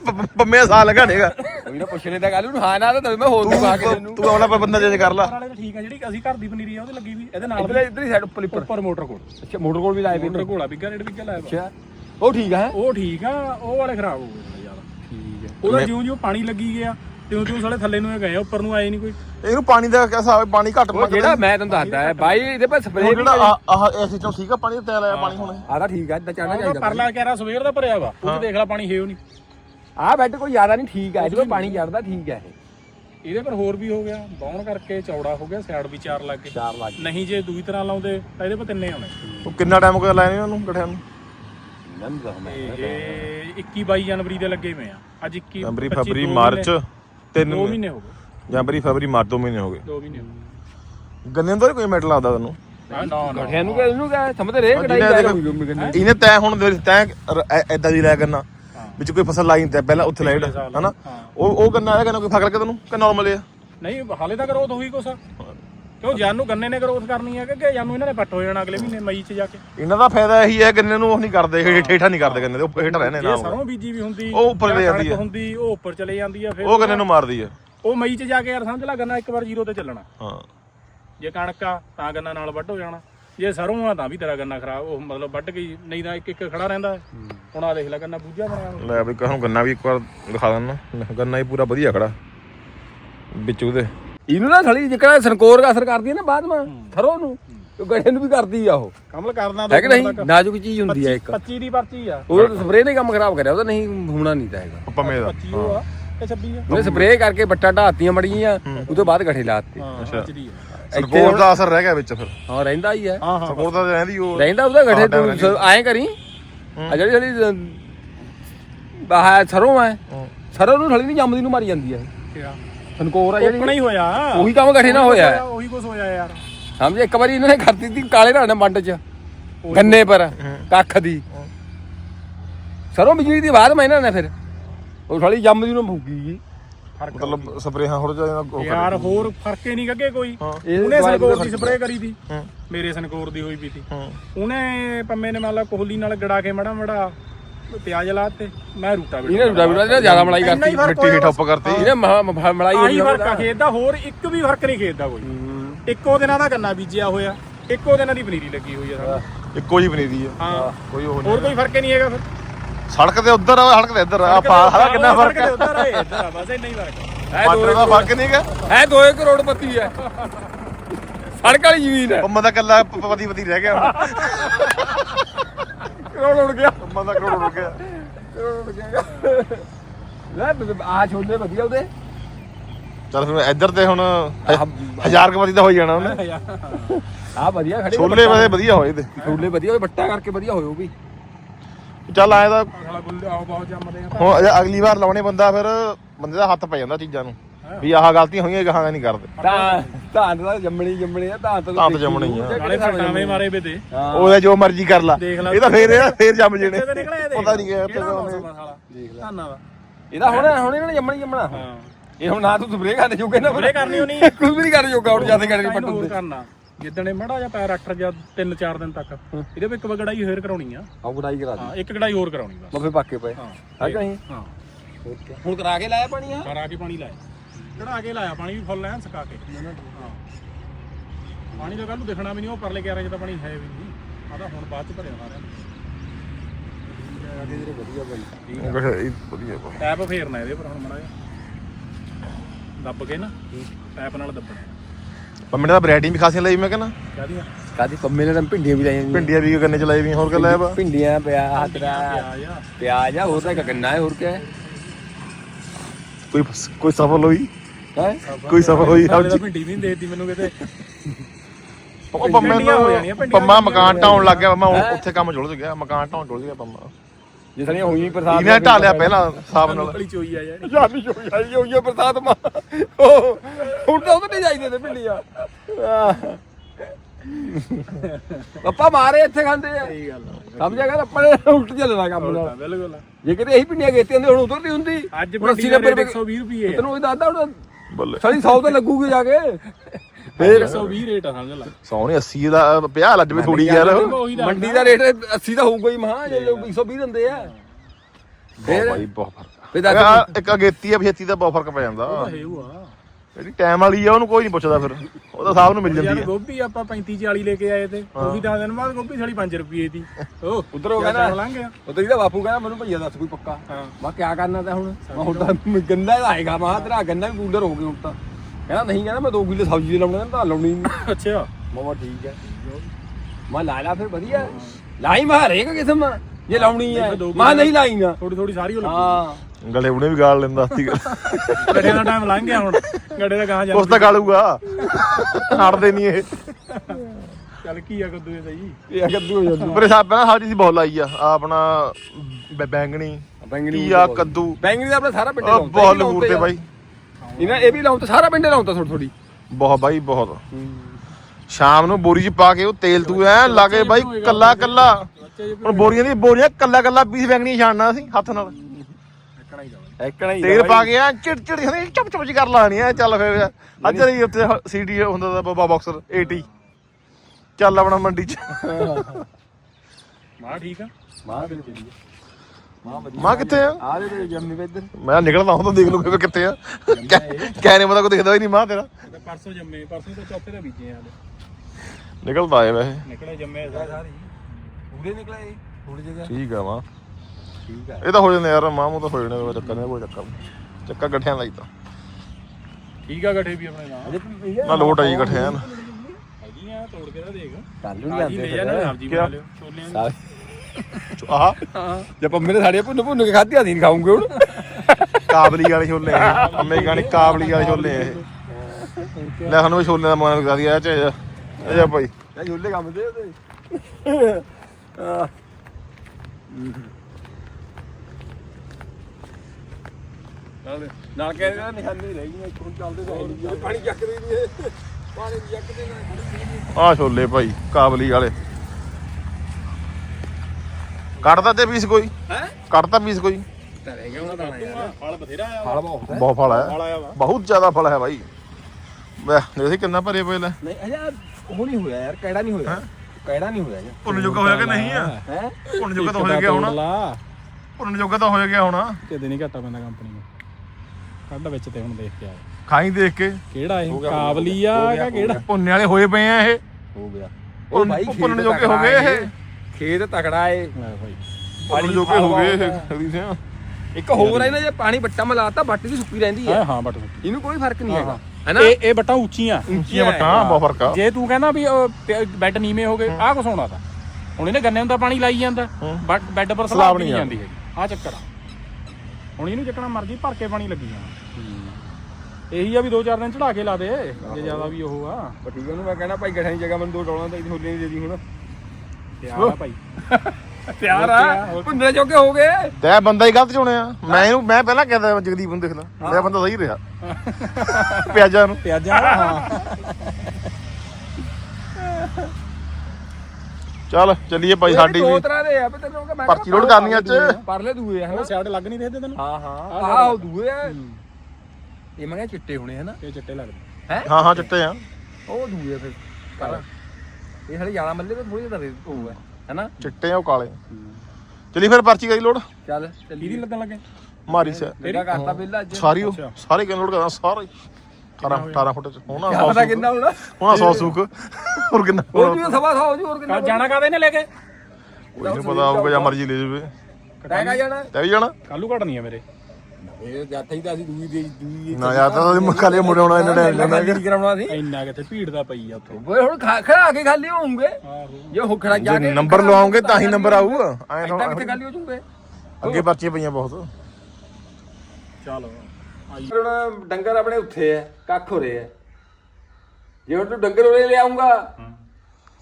ਪ- ਪੰਮੇ ਦਾ ਲੱਗਣੇਗਾ ਕੋਈ ਨਾ ਪੁੱਛ ਲੈਂਦਾ ਗੱਲ ਨੂੰ ਹਾਂ ਨਾ ਤਾਂ ਮੈਂ ਹੋਰ ਦੂੰਗਾ ਕੇ ਤੈਨੂੰ ਤੂੰ ਆਪਣਾ ਬੰਦਾ ਚੇਂਜ ਕਰ ਲਾ। ਵਾਲੇ ਤਾਂ ਠੀਕ ਆ ਜਿਹੜੀ ਅਸੀਂ ਘਰ ਦੀ ਪਨੀਰੀ ਆ ਉਹਦੇ ਲੱਗੀ ਵੀ ਇਹਦੇ ਨਾਲ ਇੱਧਰ ਇੱਧਰ ਹੀ ਸਾਈਡ ਉੱਪਰ ਉੱਪਰ। ਉੱਪਰ ਮੋਟਰ ਕੋਲ। ਅੱਛਾ ਮੋਟਰ ਕੋਲ ਵੀ ਲਾਏ ਪਏ ਮੋਟਰ ਕੋਲ ਆ ਬਿੱਗਾ ਰੇਡ ਬਿੱਗਾ ਲਾਇਆ ਵਾ। ਅੱਛਾ ਉਹ ਠੀਕ ਹੈ? ਉਹ ਠੀਕ ਆ ਉਹ ਵਾਲੇ ਖਰਾਬ ਹੋ ਗਏ। ਉਹਦਾ ਜਿਉਂ ਜਿਉਂ ਪਾਣੀ ਲੱਗੀ ਗਿਆ ਤਿਉਂ ਤਿਉਂ ਸਾਲੇ ਥੱਲੇ ਨੂੰ ਇਹ ਗਏ ਆ, ਉੱਪਰ ਨੂੰ ਆਏ ਨਹੀਂ ਕੋਈ। ਇਹਨੂੰ ਪਾਣੀ ਦਾ ਕਿਆ ਹਿਸਾਬ ਹੈ? ਪਾਣੀ ਘੱਟ ਉਹ ਜਿਹੜਾ ਮੈਂ ਤੁਹਾਨੂੰ ਦੱਸਦਾ ਹੈ ਬਾਈ ਇਹਦੇ ਪਰ ਸਪਰੇਅ ਵੀ ਜਿਹੜਾ ਆਹ ਆਹ ਐਸੀ ਚੋਂ ਠੀਕ ਆ ਪਾਣੀ ਤੈਲ ਆਇਆ ਪਾਣੀ ਹੁਣ। ਆ ਤਾਂ ਠੀਕ ਹੈ ਇਦਾਂ ਚਾਹਣਾ ਉਹਦਾ ਚਾਹੀਦਾ ਪਰਲਾ ਕਹਿਰਾ ਸਵੇਰ ਦਾ ਭਰਿਆ ਵਾ ਉਹ 'ਚ ਦੇਖ ਲੈ ਪਾਣੀ ਹੈ ਉਹ ਨਹੀਂ ਆ ਬੈੱਡ ਕੋਈ ਜ਼ਿਆਦਾ ਨਹੀਂ ਠੀਕ ਹੈ ਇਹਦੇ ਕੋਲ ਪਾਣੀ ਚੜਦਾ ਠੀਕ ਹੈ ਇਹ। ਇਹਦੇ ਪਰ ਹੋਰ ਵੀ ਹੋ ਗਿਆ ਬਾਉਣ ਕਰਕੇ ਚੌੜਾ ਹੋ ਗਿਆ ਸਾਈਡ ਵੀ ਚਾਰ ਲੱਗ ਗਏ। ਚਾਰ ਲੱਗ ਨਹੀਂ ਜੇ ਦੂਜੀ ਤਰ੍ਹਾਂ ਲਾਉਂਦੇ ਤਾਂ ਇਹਦੇ ਪਰ ਤਿੰਨੇ ਆਉਣੇ। ਉਹ ਕਿੰਨਾ ਟਾਈਮ ਹੋ ਗਿਆ ਲਾਇਆ ਇਹਨੂੰ ਗੱਠਿਆਂ ਨੂੰ? ਇਹ 21 22 ਜਨਵਰੀ ਦੇ ਲੱਗੇ ਹੋਏ ਆ। ਅੱਜ 21 ਜਨਵਰੀ 25, ਫਰਵਰੀ ਦੋ ਮਾਰਚ ਮਹੀਨੇ- ਤਿੰਨ ਦੋ ਮਹੀਨੇ ਹੋ ਗਏ। ਜਨਵਰੀ ਫਰਵਰੀ ਮਾਰਚ ਦੋ ਮਹੀਨੇ ਹੋ ਗਏ। ਦੋ ਮਹੀਨੇ ਹੋ ਗਏ। ਗੰਨੇ ਦਾ ਨੀ ਕੋਈ ਮੈਟਲ ਆਦਾ ਤੈਨੂੰ? ਹਾਂ, ਨਾ ਨਾ। ਗਠਿਆਂ ਨੂੰ ਕਿ ਇਹਨੂੰ ਕਿ ਸਮਝ ਰੇ ਕਢਾਈ ਜਿਹਨੇ ਕਰ ਇਹਦੇ- ਇਹਨੇ ਤੈ ਹੁਣ ਦੇ ਤੈ ਐਦਾਂ ਦੀ ਲਾਇਆ ਗੰਨਾ ਵਿੱਚ ਕੋਈ ਫਸਲ ਲਾਈ ਤੇ ਪਹਿਲਾਂ ਉੱਥੇ ਸਾਲ, ਹਨਾ। ਉਹ ਉਹ ਗੰਨਾ ਆਇਆ ਗੰਨਾ ਕੋਈ ਫ਼ਰਕ ਲੱਗੇ ਤੈਨੂੰ? ਕਿ ਨਾਰਮਲ ਆ? ਨਹੀਂ ਹਾਲੇ ਤਾਂ ਗਰੋਥ ਹੋਈ ਕੁਛ? ਕਿਉਂ ਜਾਨੂ ਗੰਨੇ ਨੇ ਗਰੋਥ ਕਰਨੀ ਹੈ ਕਿ ਜਾਨੂ ਇਹਨਾਂ ਨੇ ਪੱਟ ਹੋ ਜਾਣਾ ਅਗਲੇ ਮਹੀਨੇ ਮਈ ਚ ਜਾ ਕੇ? ਇਹਨਾਂ ਦਾ ਫਾਇਦਾ ਇਹੀ ਹੈ ਗੰਨੇ ਨੂੰ ਉਹ ਨਹੀਂ ਕਰਦੇ ਹੇਠ- ਨਹੀਂ ਕਰਦੇ ਗੰਨੇ ਦੇ ਉੱਪਰ ਹੇਠਾਂ ਰਹਿੰਦੇ ਜੇ ਨਾ ਸਰੋਂ ਬੀਜੀ ਵੀ ਹੁੰਦੀ ਉਹ ਉੱਪਰ ਚਲੇ ਜਾਂ ਜਾਂਦੀ ਹੈ। ਹੁੰਦੀ ਉਹ ਉੱਪਰ ਚਲੇ ਜਾਂਦੀ ਆ ਫਿਰ ਉਹ ਗੰਨੇ ਨੂੰ ਮਾਰਦੀ ਹੈ। ਉਹ ਮਈ ਚ ਜਾ ਕੇ ਯਾਰ ਸਮਝ ਲੈ ਗੰਨਾ ਇੱਕ ਵਾਰ ਜ਼ੀਰੋ ਤੇ ਚੱਲਣਾ। ਹਾਂ। ਜੇ ਕਣਕ ਆ ਤਾਂ ਗੰਨਾ ਨਾਲ ਵੱਢ ਹੋ ਜਾਣਾ। ਜੇ ਸਰੋਂ ਆ ਤਾਂ ਵੀ ਤੇਰਾ ਗੰਨਾ ਖਰਾਬ ਉਹ ਮਤਲਬ ਵੱਢ ਗਈ ਨਹੀਂ ਤਾਂ ਇੱਕ ਇੱਕ ਖੜਾ ਰਹਿੰਦਾ ਹੈ। ਹੁਣ ਆ ਦੇਖ ਲੈ ਗੰਨਾ ਬੂਝਾ ਬਣਿਆ। ਲੈ ਵੀ ਕਹਾਂ ਗੰਨਾ ਵੀ ਇੱਕ ਵਾਰ ਦਿਖਾ ਦਿੰਦਾ। ਗੰਨਾ ਹੀ ਪੂਰਾ ਵਧੀਆ ਖੜਾ। ਵਿੱਚ ਉਹਦੇ। ਇਹਨੂੰ ਨਾ ਥਲੀ ਜਿਕੜਾ ਸੰਕੋਰ ਦਾ ਅਸਰ ਕਰਦੀ ਹੈ ਨਾ ਬਾਅਦ ਵਿੱਚ ਥਰੋ ਨੂੰ ਉਹ ਗਠੇ ਨੂੰ ਵੀ ਕਰਦੀ ਆ ਉਹ। ਕਮਲ ਕਰਨਾ ਹੈ ਕਿ ਨਹੀਂ? ਨਾਜ਼ੁਕ ਚੀਜ਼ ਹੁੰਦੀ ਹੈ ਇੱਕ। 25 ਦੀ ਪਰਚੀ ਆ। ਉਹ ਸਪਰੇਅ ਨੇ ਕੰਮ ਖਰਾਬ ਕਰਿਆ ਉਹਦਾ ਨਹੀਂ ਹੋਣਾ ਨਹੀਂ ਤਾਂ ਹੈਗਾ। ਪੰਮੇ ਦਾ। 25 ਉਹ ਆ ਤੇ 26 ਆ। ਉਹਨੇ ਸਪਰੇਅ ਕਰਕੇ ਬੱਟਾ ਢਾਤੀਆਂ ਮੜੀਆਂ ਉਹ ਤੋਂ ਬਾਅਦ ਗਠੇ ਲਾਤੇ ਹਾਂ ਅੱਛਾ। 25 ਦੀ ਆ। ਅਸਰ ਰਹਿ ਗਿਆ ਵਿੱਚ ਫਿਰ। ਹਾਂ ਰਹਿੰਦਾ ਹੀ ਹੈ ਸਰਕੋਰ ਦਾ ਰਹਿੰਦੀ ਉਹ। ਰਹਿੰਦਾ ਉਹਦਾ ਟਾਈਮ ਤੂੰ ਐਂ ਕਰੀ। ਆ ਜਿਹੜੀ ਜਿਹੜੀ ਬਾਹ ਸਰੋਂ ਹੈ। ਸਰੋਂ ਨੂੰ ਥਲੀ ਨਹੀਂ ਜੰਮਦੀ ਨੂੰ ਮਾਰੀ ਜਾਂਦੀ ਹੈ ਕਿਆ? ਸੰਕੋਰ ਆ ਜਿਹੜੀ ਹੀ ਹੋਇਆ। ਉਹੀ ਕੰਮ ਗਠੇ ਨਾਲ ਹੋਇਆ। ਹੈ। ਉਹੀ ਕੁਝ ਹੋਇਆ ਯਾਰ। ਸਮਝੇ ਇੱਕ ਵਾਰੀ ਇਹਨਾਂ ਨੇ ਕਰਤੀ ਸੀ ਕਾਲੇ ਨਾਲ ਮੰਡ ਚ ਗੰਨੇ ਪਰ ਕੱਖ ਦੀ। ਸਰੋਂ ਬਿਜਲੀ ਦੀ ਬਾਅਦ ਮੈਂ ਇਹਨਾਂ ਨੇ ਫਿਰ। ਉਹ ਥਲੀ ਜੰਮਦੀ ਨੂੰ ਭੁੱਗੀ ਗਈ ਮਤਲਬ ਸਪਰੇਹਾਂ ਹੋਰ ਜ਼ਿਆਦਾ ਉਹ ਯਾਰ ਹੋਰ ਫ਼ਰਕ ਹੀ ਨਹੀਂ ਗੱਗੇ ਕੋਈ। ਇਹ ਉਹਨੇ ਦਵਾਈ ਸਨਕੋਰ ਦਾ ਦੀ ਸਪਰੇਅ ਕਰੀ ਦੀ। ਮੇਰੇ ਸਨਕੋਰ ਦੀ ਹੋਈ ਵੀ ਸੀ ਹੂੰ। ਉਹਨੇ ਪੰਮੇ ਨੇ ਮੰਨ ਲਾ ਕੋਹਲੀ ਨਾਲ ਗੜਾ ਕੇ ਮੜਾ ਮੜਾ ਪਿਆਜ਼ ਲਾਤੇ ਮੈਂ ਰੂਟਾ ਇਹਨੇ ਰੂਟਾ ਵੀਟਾ ਇਹਨੇ ਜ਼ਿਆਦਾ ਮਲਾਈ ਇੰਨਾ ਹੀ ਕਰਤੀ ਫ਼ਰਕ ਮਿੱਟੀ ਦੀ ਠੱਪ ਕਰਤੀ। ਇਹਨੇ ਮਹਾ- ਮਹਾ- ਮਲਾਈ ਆਹੀ ਫ਼ਰਕ ਆ ਖੇਤ ਦਾ ਹੋਰ ਇੱਕ ਵੀ ਫ਼ਰਕ ਨਹੀਂ ਖੇਤ ਦਾ ਕੋਈ। ਇੱਕੋ ਦਿਨਾਂ ਦਾ ਗੰਨਾ ਬੀਜਿਆ ਹੋਇਆ ਇੱਕੋ ਦਿਨਾਂ ਦੀ ਪਨੀਰੀ ਲੱਗੀ ਹੋਈ ਆ ਸਾਨੂੰ ਇੱਕੋ ਹੀ ਪਨੀਰੀ ਆ। ਹਾਂ। ਕੋਈ ਉਹ ਹੋਰ ਕੋਈ ਫ਼ਰਕ ਹੀ ਨਹੀਂ ਹੈਗਾ ਫਿਰ? ਸੜਕ ਤੇ ਉੱਧਰ ਆ ਸੜਕ ਤੇ ਇੱਧਰ ਆ। ਪਾ ਹਲਾ ਕਿੰਨਾ ਫ਼ਰਕ ਹੈ ਉਧਰ ਹੈ ਇੱਧਰ ਆ ਬਸ ਇੰਨਾ ਹੀ ਫ਼ਰਕ ਹੈ ਪਾਟਰ ਦਾ ਫ਼ਰਕ ਨਹੀਂ ਹੈਗਾ? ਹੈ 2 ਕਰੋੜਪਤੀ ਹੈ ਸੜਕ ਵਾਲੀ ਜ਼ਮੀਨ ਹੈ ਪੰਮਾ ਦਾ ਕੱਲਾ ਪਤੀ ਪਤੀ ਰਹਿ ਗਿਆ ਹੁਣ। ਕਰੋੜ ਉੜ ਗਿਆ। ਪੰਮਾ ਦਾ ਕਰੋੜ ਹੋ ਗਿਆ। ਕਰੋੜ ਉੜ ਗਿਆ। ਲੈ ਆ ਛੋਲੇ ਵਧੀਆ ਉਹਦੇ। ਚੱਲ ਫਿਰ ਇੱਧਰ ਤੇ ਹੁਣ ਹਜ਼ਾਰ ਕੁ ਪਤੀ ਦਾ ਹੋ ਜਾਣਾ ਉਹਨੇ। ਆ ਵਧੀਆ ਖੜੇ ਛੋਲੇ ਵਾਲੇ ਵਧੀਆ ਹੋਏ ਤੇ। ਛੋਲੇ ਵਧੀਆ ਹੋਏ ਬੱਟਾ ਕਰਕੇ ਵਧੀਆ ਹੋਏ ਉਹ ਵੀ। ਚੱਲ ਆਏ ਤਾਂ ਸਾਲਾ ਗੁੱਲੇ ਆਓ ਬਹੁਤ ਜੰਮਦੇ ਆ। ਹੁਣ ਅਗਲੀ ਵਾਰ ਲਾਉਣੇ ਬੰਦਾ ਫਿਰ ਬੰਦੇ ਦਾ ਹੱਥ ਪੈ ਜਾਂਦਾ ਚੀਜ਼ਾਂ ਨੂੰ। ਵੀ ਆਹ ਗਲਤੀਆਂ ਹੋਈਆਂ ਗਾਹਾਂ ਨਹੀਂ ਕਰਦੇ। ਤਾਂ ਦਾ ਜੰਮਣੀ ਜੰਮਣੀ ਆ ਤਾਂ ਧਾਨ ਤਾਂ ਜੰਮਣੀ ਆ। ਨਾਲੇ ਫਟਾਵੇਂ ਮਾਰੇ ਵੇ ਤੇ। ਉਹਦਾ ਜੋ ਮਰਜ਼ੀ ਕਰ ਲਾ। ਇਹ ਤਾਂ ਫੇਰ ਇਹ ਫੇਰ ਜੰਮ ਜਣੇ। ਤੇ ਪਤਾ ਨਹੀਂ ਗਿਆ ਕਿਹੜਾ ਤੇ ਆ ਦੇਖ ਲੈ। ਧਾਨਾਂ ਦਾ ਇਹਦਾ ਹੁਣ ਹੁਣ ਇਹਨਾਂ ਨੇ ਜੰਮਣੀ ਜੰਮਣਾ। ਹਾਂ। ਇਹ ਹੁਣ ਨਾ ਤੂੰ ਸਪਰੇਅ ਕਰਨ ਜੋਗੇ ਨਾ ਸਪਰੇਅ ਕਰਨੀ ਹੋਣੀ। ਕੁਝ ਵੀ ਨਹੀਂ ਕਰਨ ਜੋਗਾ ਹੁਣ ਜ਼ਿਆਦਾ ਕਰਕੇ ਇਹਨੂੰ ਪੱਟੂ ਤੇ ਕਰਨਾ। ਜਿੱਦਣੇ ਮੜਾ ਜਾਂ ਪੈਰ ਅੱਠ ਜਾਂ 3-4 ਦਿਨ ਤੱਕ। ਇਹਦੇ ਵਿੱਚ ਇੱਕ ਗੜਾਈ ਹੋਰ ਕਰਾਉਣੀ ਆ। ਆਉ ਗੜਾਈ ਕਰਾ ਦੇ। ਹਾਂ ਇੱਕ ਗੜਾਈ ਹੋਰ ਕਰਾਉਣੀ ਬਸ। ਮੱਫੇ ਪੱਕੇ ਪਏ। ਹਾਂ। ਹਾਂ। ਹੁਣ ਕਰਾ ਕੇ ਲਾਇਆ ਪਾਣੀ ਆ? ਕਰਾ ਕੇ ਪਾਣੀ ਲਾਇਆ। ਚੜਾ ਕੇ ਲਾਇਆ? ਪਾਣੀ ਵੀ ਫੁੱਲ ਐਨ ਸਕਾ ਕੇ। ਹਾਂ। ਪਾਣੀ ਤਾਂ ਕੱਲ ਨੂੰ ਦਿਖਣਾ ਵੀ ਨਹੀਂ ਉਹ ਪਰਲੇ ਕਿਆਰੇ 'ਚ ਤਾਂ ਪਾਣੀ ਹੈ ਵੀ ਨਹੀਂ। ਆ ਤਾਂ ਹੁਣ ਬਾਅਦ 'ਚ ਭਰਿਆ ਸਾਰਿਆਂ ਵਧੀਆ ਬਾਈ ਗਠੇ ਵਧੀਆ ਬਾਈ ਟੈਪ ਫੇਰਨਾ ਇਹਦੇ ਪਰ ਹੁਣ ਮੜਾ ਦੱਬ ਕੇ ਨਾ ਟੈਪ ਨਾਲ ਦੱਬਣਾ। ਪੰਮੇ ਦਾ ਵੈਰਾਈਟੀ ਵੀ ਖਾਸੀਆਂ ਲਈ ਮੈਂ ਕਹਿੰਦਾ। ਕਾਹਦੀਆਂ? ਕਾਦੀ ਪੰਮੇ ਨੇ ਤਾਂ ਭਿੰਡੀਆਂ ਵੀ ਲਾਈਆਂ ਭਿੰਡੀਆਂ ਵੀ ਗੰਨੇ ਚ ਲਾਈ ਵੀ ਹੋਰ ਕਿ ਲਾਇਆ ਵਾ? ਭਿੰਡੀਆਂ ਪਿਆ ਹੱਦਰਾ ਪਿਆਜ਼ ਆ। ਪਿਆਜ਼ ਆ ਹੋਰ ਤਾਂ ਇੱਕ ਗੰਨਾ ਹੈ ਹੋਰ ਕੀ ਹੈ? ਕੋਈ ਕੋਈ ਸਫਲ ਹੋਈ? ਹੈ? ਕੋਈ ਸਫਲ ਹੋਈ? ਤਾਂ ਸਬਜ਼ੀ ਭਿੰਡੀ ਨਹੀਂ ਦੇਤੀ ਮੈਨੂੰ ਕਿਤੇ। ਉਹ ਪੰਮੇ ਤੋਂ ਭਿੰਡੀਆਂ ਪੰਮਾ ਮਕਾਨ ਢਾਉਣ ਲੱਗ ਗਿਆ ਮੈਂ ਉੱਥੇ ਕੰਮ ਜੁੜ ਗਿਆ ਮਕਾਨ ਢਾਉਣ ਜੁੜ ਗਿਆ ਪੰਮਾ। ਜੇ ਸਣੀਆਂ ਹੋਈਆਂ ਪ੍ਰਸਾਦ ਇਹਨੇ ਢਾਲਿਆ ਪਹਿਲਾਂ ਹਿਸਾਬ ਨਾਲ। ਲੋਕਲੀ ਚੋਈ ਆ ਜਿਹੜੀ ਜਾਨੀ ਹੋ ਜਾਈ ਹੋਈਆਂ ਪ੍ਰਸਾਦ ਮਾ। ਉਹ ਹੁਣ ਤਾਂ ਉਹਦੇ ਜਾਈਦੇ ਨੇ ਭਿੰਡੀਆਂ। ਪੱਪਾ ਮਾਰੇ ਇੱਥੇ ਖਾਂਦੇ ਆ। ਸਹੀ ਗੱਲ ਸਮਝਿਆ ਕਰ ਆਪਾਂ ਨੇ ਉਲਟ ਚੱਲਣਾ ਕੰਮ ਆ ਨਾਲ ਬਿਲਕੁਲ ਜੇ ਕਿਤੇ ਇਹੀ ਭਿੰਡੀਆਂ ਗੇਤੀ ਹੁੰਦੀ ਹੁਣ ਉਧਰ ਨਹੀਂ ਹੁੰਦੀ। ਅੱਜ ਹੁਣ ਭਿੰਡੀ 80 ਦਾ ਨੱਬੇ ਰੇਟ ਰੁਪਏ 120 ਰੁਪਏ ਤੈਨੂੰ ਉਹ ਦੱਸਦਾ ਹੁਣ ਬੱਲੇ। ਸਾਡੀ 100 ਤਾਂ ਲੱਗੂਗੀ ਜਾ ਕੇ। ਫੇਰ 120 ਰੇਟ ਆ ਸਮਝ ਲੈ ਸੌਣੇ 80 ਦਾ 50 ਲੱਜ ਵੀ ਥੋੜੀ ਯਾਰ। ਮੰਡੀ ਦਾ ਰੇਟ 80 ਦਾ ਹੋਊਗਾ ਹੀ ਮਹਾ ਜੇ ਲੋਕ 120 ਦਿੰਦੇ ਆ। ਬਹੁਤ ਭਾਈ ਬਹੁਤ ਫ਼ਰਕ। ਫੇਰ ਇੱਕ ਅਗੇਤੀ ਆ ਛੇਤੀ ਦਾ ਬਹੁਤ ਫ਼ਰਕ ਪੈ ਜਾਂਦਾ। ਹੈ ਉਹ ਆ। ਜਿਹੜੀ ਟਾਈਮ ਵਾਲੀ ਆ ਉਹਨੂੰ ਕੋਈ ਨਹੀਂ ਪੁੱਛਦਾ ਫਿਰ। ਉਹਦਾ ਸਾਹਿਬ ਨੂੰ ਮਿਲ ਯਾਰ ਜਾਂਦੀ ਹੈ ਗੋਭੀ ਆਪਾਂ 35 40 ਲੈ ਕੇ ਆਏ ਤੇ ਉਹ ਵੀ 10 ਦਿਨ ਬਾਅਦ ਗੋਭੀ ਸਾਲੀ 5 ਰੁਪਏ ਦੀ। ਉਹ ਉਧਰ ਹੋ ਗਿਆ ਨਾ ਲੰਘ ਗਿਆ। ਉਧਰ ਇਹਦਾ ਬਾਪੂ ਕਹਿੰਦਾ ਮੈਨੂੰ ਭਈਆ ਦੱਸ ਕੋਈ ਪੱਕਾ? ਹਾਂ। ਮੈਂ ਕਿਆ ਕਰਨਾ ਤਾਂ ਹੁਣ? ਮੈਂ ਹੁਣ ਤਾਂ ਗੰਨਾ ਦਾ ਆਏਗਾ ਮੈਂ ਕਿਹਾ ਤੇਰਾ ਗੰਨਾ ਵੀ ਕੂਲਰ ਹੋ ਗਿਆ ਹੁਣ ਤਾਂ। ਕਹਿੰਦਾ ਨਹੀਂ ਕਹਿੰਦਾ ਮੈਂ 2 ਕਿਲੋ ਸਬਜ਼ੀ ਦੇ ਲਾਉਣੇ ਨੇ ਤਾਂ ਲਾਉਣੀ ਨਹੀਂ ਅੱਛਾ। ਮਾਮਾ ਠੀਕ ਹੈ ਮੈਂ ਲਾ ਲਾ ਫਿਰ ਵਧੀਆ। ਲਾਈ ਮੈਂ ਹਰੇਕ ਕਿਸਮ ਆ, ਜੇ ਲਾਉਣੀ ਹੈ। ਮੈਂ ਨਹੀਂ ਲਾਈ ਨਾ। ਥੋੜੀ ਥੋੜੀ ਸਾਰੀ ਹੋ ਲੱਗੀ। ਹਾਂ। ਗਲੇ ਉਹਨੇ ਵੀ ਗਾਲ ਲੈਂਦਾ ਸੀ। ਗੱਡੇ ਦਾ ਟਾਈਮ ਲੰਘ ਗਿਆ ਹੁਣ। ਗੱਡੇ ਦਾ ਗਾਂ ਜਾ ਉਸ ਤਾਂ ਗਾਲੂਗਾ। ਹਟਦੇ ਨਹੀਂ ਇਹ। ਚੱਲ ਕੀ ਆ ਕਦੋਂ ਇਹ ਸਹੀ ਇਹ ਕੱਦੂ ਹੋ ਜਾਂਦਾ। ਮੇਰੇ ਹਿਸਾਬ ਨਾਲ ਸਾਰੀ ਸੀ ਬਹੁਤ ਲਾਈ ਆ। ਆਪਣਾ ਬੈਂਗਣੀ। ਬੈਂਗਣੀ ਘੀਆ ਕੱਦੂ। ਬੈਂਗਣੀ ਦਾ ਆਪਣਾ ਸਾਰਾ ਪਿੰਡ ਲਾਉਂਦਾ। ਬਹੁਤ ਲਗੂਰ ਤੇ ਬਾਈ। ਇਹਨਾਂ ਇਹ ਵੀ ਲਾਉਂਦਾ। ਸਾਰਾ ਪਿੰਡ ਲਾਉਂਦਾ ਥੋੜੀ ਥੋੜੀ ਬਹੁਤ ਬਾਈ ਬਹੁਤ। ਸ਼ਾਮ ਨੂੰ ਬੋਰੀ 'ਚ ਪਾ ਕੇ ਉਹ ਤੇਲ ਤੂੰ ਐ ਲਾ ਕੇ ਬਾਈ ਕੱਲਾ ਕੱਲਾ। ਹੁਣ ਬੋਰੀਆਂ ਦੀ ਬੋਰੀਆਂ ਕੱਲਾ ਕੱਲਾ ਪੀਸ ਬੈਂਗਣੀ ਛਾਣਨਾ ਸੀ ਹੱਥ ਨਾਲ। ਰੱਖਣਾ ਹੀ ਜਾਵੇ। ਐਕਣਾ ਹੀ ਤੇਲ ਪਾ ਕੇ ਐ ਚਿੜ ਚਿੜ ਹਨੇ ਚੁੱਪ ਚੁੱਪ ਜੀ ਕਰ ਲਾਣੀ ਐ ਚੱਲ ਫਿਰ। ਅੱਜ ਰਹੀ ਉੱਥੇ ਸੀਡੀ ਹੁੰਦਾ ਦਾ ਬਾਬਾ ਬਾਕਸਰ 80 ਚੱਲ ਆਪਣਾ ਮੰਡੀ 'ਚ। ਮਾਂ ਠੀਕ ਆ? ਮਾਂ ਦੇ ਚਲੀ ਕਿੱਥੇ ਆ? ਆ ਦੇ ਜੰਮੀ ਵੇ ਇੱਧਰ ਮੈਂ ਨਿਕਲਦਾ ਹਾਂ ਤਾਂ ਦੇਖ ਲੂਗਾ ਵੀ ਕਿੱਥੇ ਆ। ਕਹਿ ਨਹੀਂ ਪਤਾ ਕੋਈ ਦਿਖਦਾ ਹੀ ਨਹੀਂ ਮਾਂ ਤੇਰਾ। ਪਰਸੋਂ ਜੰਮੇ ਪਰਸੋਂ ਤਾਂ ਚੌਥੇ ਦਾ ਬੀਜੇ ਆ ਨਿਕਲਦਾ ਆਏ ਵੈਸੇ। ਨਿਕਲੇ ਜੰਮੇ ਸਾਰੇ। ਪੂਰੇ ਨਿਕਲੇ ਥੋੜੀ ਜਗ੍ਹਾ? ਠੀਕ ਆ ਮਾਂ। ਠੀਕ ਆ। ਇਹ ਤਾਂ ਹੋ ਜਾਂਦਾ ਯਾਰ ਮਾਂ ਮੂੰਹ ਤਾਂ ਹੋ ਜਾਣਾ ਕੋਈ ਚੱਕਰ ਨਹੀਂ ਕੋਈ ਚੱਕਰ। ਚੱਕਾ ਗੱਠਿਆਂ ਦਾ ਹੀ ਤਾਂ। ਠੀਕ ਆ ਗੱਠੇ ਵੀ ਆਪਣੇ ਨਾਲ। ਅਜੇ ਨਾ ਲੋਟ ਆਈ ਗੱਠਿਆਂ ਨਾ ਹੈਗੀ ਆ ਤੋੜ ਕੇ ਤਾਂ ਦੇਖ। ਕੱਲ ਨੂੰ ਆਜੀ ਲੈ ਜਾ ਨਾ ਸਬਜ਼ੀ ਬਣਾ ਲਿਓ। ਛੋਲਿਆਂ ਦੀ। ਆਹ। ਜੇ ਪੰਮੇ ਨੇ ਭੁੰਨ ਭੁੰਨ ਕੇ ਖਾਧੀ ਅਸੀਂ ਖਾਉਂਗੇ ਹੁਣ। ਕਾਬਲੀ ਵਾਲੇ ਛੋਲੇ ਇਹ। ਅੰਮੇ ਗਾਣੀ ਕਾਬਲੀ ਵਾਲੇ ਛੋਲੇ ਇਹ। ਲੈ ਸਾਨੂੰ ਵੀ ਛੋਲੇ ਦਾ ਮਨ ਕਰ ਦਿਆ ਚ ਇਹ ਜਾ ਭਾਈ। ਇਹ ਝੋਲੇ ਕੰਮ ਦੇ ਉਹਦੇ। ਆਹ। ਨਾਲ ਕਹਿੰਦੇ ਨਾ ਨਿਸ਼ਾਨੀ ਰਹਿ ਗਈ ਇੱਕ ਹੁਣ ਚੱਲਦੇ ਤਾਂ ਹੈ ਨੀ। ਜਿਹੜੇ ਪਾਣੀ ਚੱਕਦੇ ਨਹੀਂ ਇਹ। ਪਾਣੀ ਨੀ ਚੱਕਦੇ ਨਾ ਆਹ ਛੋਲੇ ਭਾਈ ਕਾਬਲੀ ਵਾਲੇ। ਕੱਢਦਾ ਤੇ ਪੀਸ ਕੋਈ? ਹੈ? ਕੱਢਦਾ ਪੀਸ ਕੋਈ? ਤਾਂ ਰਹਿ ਗਿਆ ਉਹਨਾਂ ਦਾ ਯਾਰ। ਫਲ ਬਥੇਰਾ ਆ। ਫਲ ਬਹੁਤ ਫਲ ਹੈ। ਫਲ ਆਇਆ ਵਾ। ਬਹੁਤ ਜ਼ਿਆਦਾ ਫਲ ਹੈ ਭਾਈ। ਵੇ ਦੇਖੀ ਕਿੰਨਾ ਭਰੇ ਪਏ ਲੈ। ਨਹੀਂ ਅਜਾ ਉਹ ਨਹੀਂ ਹੋਇਆ ਯਾਰ ਕਿਹੜਾ ਨਹੀਂ ਹੋਇਆ। ਕਿਹੜਾ ਨਹੀਂ ਹੋਇਆ ਪੁੰਨ ਜੋਗਾ ਹੋਇਆ ਕਿ ਨਹੀਂ ਆ? ਹੈ? ਪੁੰਨ ਜੋਗਾ ਤਾਂ ਹੋਇਆ ਗਿਆ ਹੁਣ। ਲਾ। ਪੁੰਨ ਜੋਗਾ ਤਾਂ ਹੋਇਆ ਗਿਆ ਹੁਣ। ਕਿਤੇ ਨਹੀਂ ਘਾਟਾ ਪੈਂਦਾ ਕੰਪਨੀ ਨੂੰ। ਕੱਢ ਵਿੱਚ ਤੇ ਹੁਣ ਦੇਖ ਕੇ ਆ ਖਾਈ ਦੇਖ ਕੇ। ਕਿਹੜਾ ਇਹ? ਹੋ ਕਾਬਲੀ ਆ ਹੋ ਕਿ ਕਿਹੜਾ? ਪੁੰਨੇ ਵਾਲੇ ਹੋਏ ਪਏ ਆ ਇਹ। ਹੋ ਗਿਆ। ਪੁੰਨ- ਪੁੰਨਣ ਜੋਗੇ ਹੋ ਗਏ ਇਹ। ਖੇਤ ਤਕੜਾ ਏ। ਭਾਈ। ਪੁੰਨ ਜੋਗੇ ਹੋ ਗਏ ਇਹ ਖਰੀਦ ਸਿਆ। ਇੱਕ ਹੋਰ ਹੈ ਨਾ ਜੇ ਪਾਣੀ ਬੱਟਾ ਮਲਾਤਾ ਬੱਟ ਦੀ ਸੁੱਕੀ ਰਹਿੰਦੀ ਹੈ ਹਾਂ ਹਾਂ ਬਟ ਇਹਨੂੰ ਕੋਈ ਫ਼ਰਕ ਨਹੀਂ ਹੈਗਾ। ਹੈਨਾ? ਇਹ ਇਹ ਬਟਾਂ ਉੱਚੀਆਂ। ਉੱਚੀਆਂ ਵਟਾਂ ਬਹੁਤ ਫ਼ਰਕ ਆ। ਜੇ ਤੂੰ ਕਹਿੰਦਾ ਵੀ ਬੈੱਡ ਨੀਵੇਂ ਹੋ ਗਏ ਆਹ ਕੁਛ ਹੋਣਾ ਤਾਂ। ਹੁਣ ਇਹਨੇ ਗੰਨੇ ਹੁੰਦਾ ਪਾਣੀ ਲਾਈ ਜਾਂਦਾ। ਬਟ ਬੈੱਡ ਪਰ ਸਲਾਬ ਨਹੀਂ ਜਾਂਦੀ ਹੈਗੀ। ਆਹ ਚੱਕਰ ਆ। ਹੁਣ ਇਹਨੂੰ ਚੱਕਣਾ ਮਰਜ਼ੀ ਭਰ ਕੇ ਪਾਣੀ ਲੱਗੀ ਜਾਣਾ। ਇਹੀ ਆ ਵੀ 2-4 ਦਿਨ ਚੜਾ ਕੇ ਲਾ ਦੇ ਜੇ ਜ਼ਿਆਦਾ ਵੀ ਉਹ ਆ। ਬਟ ਠੀਕ ਉਹਨੂੰ ਮੈਂ ਕਹਿਣਾ ਭਾਈ ਗਠਾਂ ਦੀ ਜਗ੍ਹਾ ਮੈਨੂੰ ਦੋ ਡੋਲਾਂ ਤਾਂ ਇਹਦੀ ਹੋਲੇ ਨਹੀਂ ਦੇਦੀ ਹੁਣ। ਪਿਆਰ ਆ ਭਾਈ। ਪਿਆਰ ਆ? ਭੁੰਨੇ ਜੋਗੇ ਹੋ ਗਏ? ਤੈ ਬੰਦਾ ਹੀ ਗਲਤ ਚੁਣਿਆ। ਮੈਂ ਇਹਨੂੰ ਮੈਂ ਪਹਿਲਾਂ ਕਹਿੰਦਾ ਜਗਦੀਪ ਨੂੰ ਦੇਖ ਲਾ। ਮੇਰਾ ਬੰਦਾ ਸਹੀ ਰਿਹਾ। ਪਿਆਜ਼ਾਂ ਨੂੰ। ਪਿਆਜ਼ਾਂ ਹਾਂ। ਚੱਲ ਚੱਲੀਏ ਭਾਈ ਸਾਡੀ ਦੋ ਵੀ। ਤਰ੍ਹਾਂ ਦੇ ਆ। ਤੈਨੂੰ ਕਿ ਮੈਂ ਪਰਚੀ ਲੋਡ ਕਰਨੀ ਅੱਜ। ਪਰਲੇ ਦੂਏ ਆ ਉਹ ਸਾਈਡ ਲੱਗ ਨਹੀਂ ਦੇਖਦੇ ਤੈਨੂੰ? ਹਾਂ ਹਾਂ। ਆਹ ਉਹ ਦੂਏ ਆ। ਇਹ ਮੈਂ ਚਿੱਟੇ ਹੋਣੇ ਹਨਾ? ਇਹ ਚਿੱਟੇ ਲੱਗਦੇ। ਹੈ? ਹਾਂ ਹਾਂ ਚਿੱਟੇ ਆ। ਉਹ ਦੂਏ ਫਿਰ। ਇਹ ਹਲੇ ਜ਼ਿਆਦਾ ਮੱਲੇ ਤੋਂ ਥੋੜੀ ਜਿਹੀ ਹੋਊਗਾ ਹੈਨਾ? ਚਿੱਟੇ ਆ ਉਹ ਕਾਲੇ। ਚਲੀ ਫਿਰ ਪਰਚੀ ਕਰੀ ਲੋੜ ਚੱਲ ਕਿਹਦੀ ਲੱਗਣ ਲੱਗੇ? ਮਾਰੀ ਸੇ। ਮੇਰਾ ਕਰਤਾ ਬਿੱਲ ਅੱਜ। ਸਾਰੀ ਉਹ ਸਾਰੇ ਕਿੰਨੇ ਲੋਡ ਕਰਦਾ? ਸਾਰੇ 18 18 ਫੁੱਟ ਚ। ਹੋਣਾ ਕਿਆ ਪਤਾ ਕਿੰਨਾ ਹੋਣਾ? ਹੋਣਾ 100 ਸੂਕ ਹੋਰ ਕਿੰਨਾ ਉਹ ਜੀ ਸਵਾ ਸੌ ਜੀ ਹੋਰ ਕਿੰਨਾ ਕੱਲ ਜਾਣਾ ਕਾਦੇ ਨੇ ਲੈ ਕੇ? ਕੋਈ ਨਹੀਂ ਪਤਾ ਹੋਊਗਾ ਜਾਂ ਮਰਜ਼ੀ ਲੈ ਜਾਵੇ। ਟੈਗਾ ਜਾਣਾ? ਤੈ ਵੀ ਜਾਣਾ? ਕੱਲੂ ਘਟਣੀ ਆ ਮੇਰੇ। ਇਹ ਜਾਤਾ ਹੀ ਤਾਂ ਅਸੀਂ ਦੂਈ ਦੇ ਦੂਈ ਨਾ ਯਾਰ ਤਾਂ ਉਹਦੇ ਮੁੱਖਾਂ ਲਈ ਮੁੜੇ ਆਉਣਾ ਇਹਨਾਂ ਨੇ ਲੈਣਾ ਕੀ ਕਰਾਉਣਾ ਸੀ? ਇੰਨਾ ਕਿਤੇ ਭੀੜ ਦਾ ਪਈ ਆ ਉੱਥੇ। ਓਏ ਹੁਣ ਖਾ- ਖੜਾ ਕੇ ਖਾਲੀ ਹੋਊਂਗੇ। ਆਹੋ। ਜੇ ਹੁਖੜਾ ਜਾ ਜੇ ਕੇ ਨੰਬਰ ਲਵਾਉਂਗੇ ਤਾਂ ਹੀ ਨੰਬਰ ਆਊਗਾ। ਐ ਇੱਦਾਂ ਕਿੱਥੇ ਖਾਲੀ ਹੋ ਜੂਗੇ ਅੱਗੇ ਪਰਚੀਆਂ ਪਈਆਂ ਬਹੁਤ। ਚੱਲ। ਹੁਣ ਡੰਗਰ ਆਪਣੇ ਉੱਥੇ ਐ ਕੱਖ ਹੋ ਰਹੇ। ਐ ਜੇ ਹੁਣ ਤੂੰ ਡੰਗਰ ਉਰੇ ਲਿਆਉਂਗਾ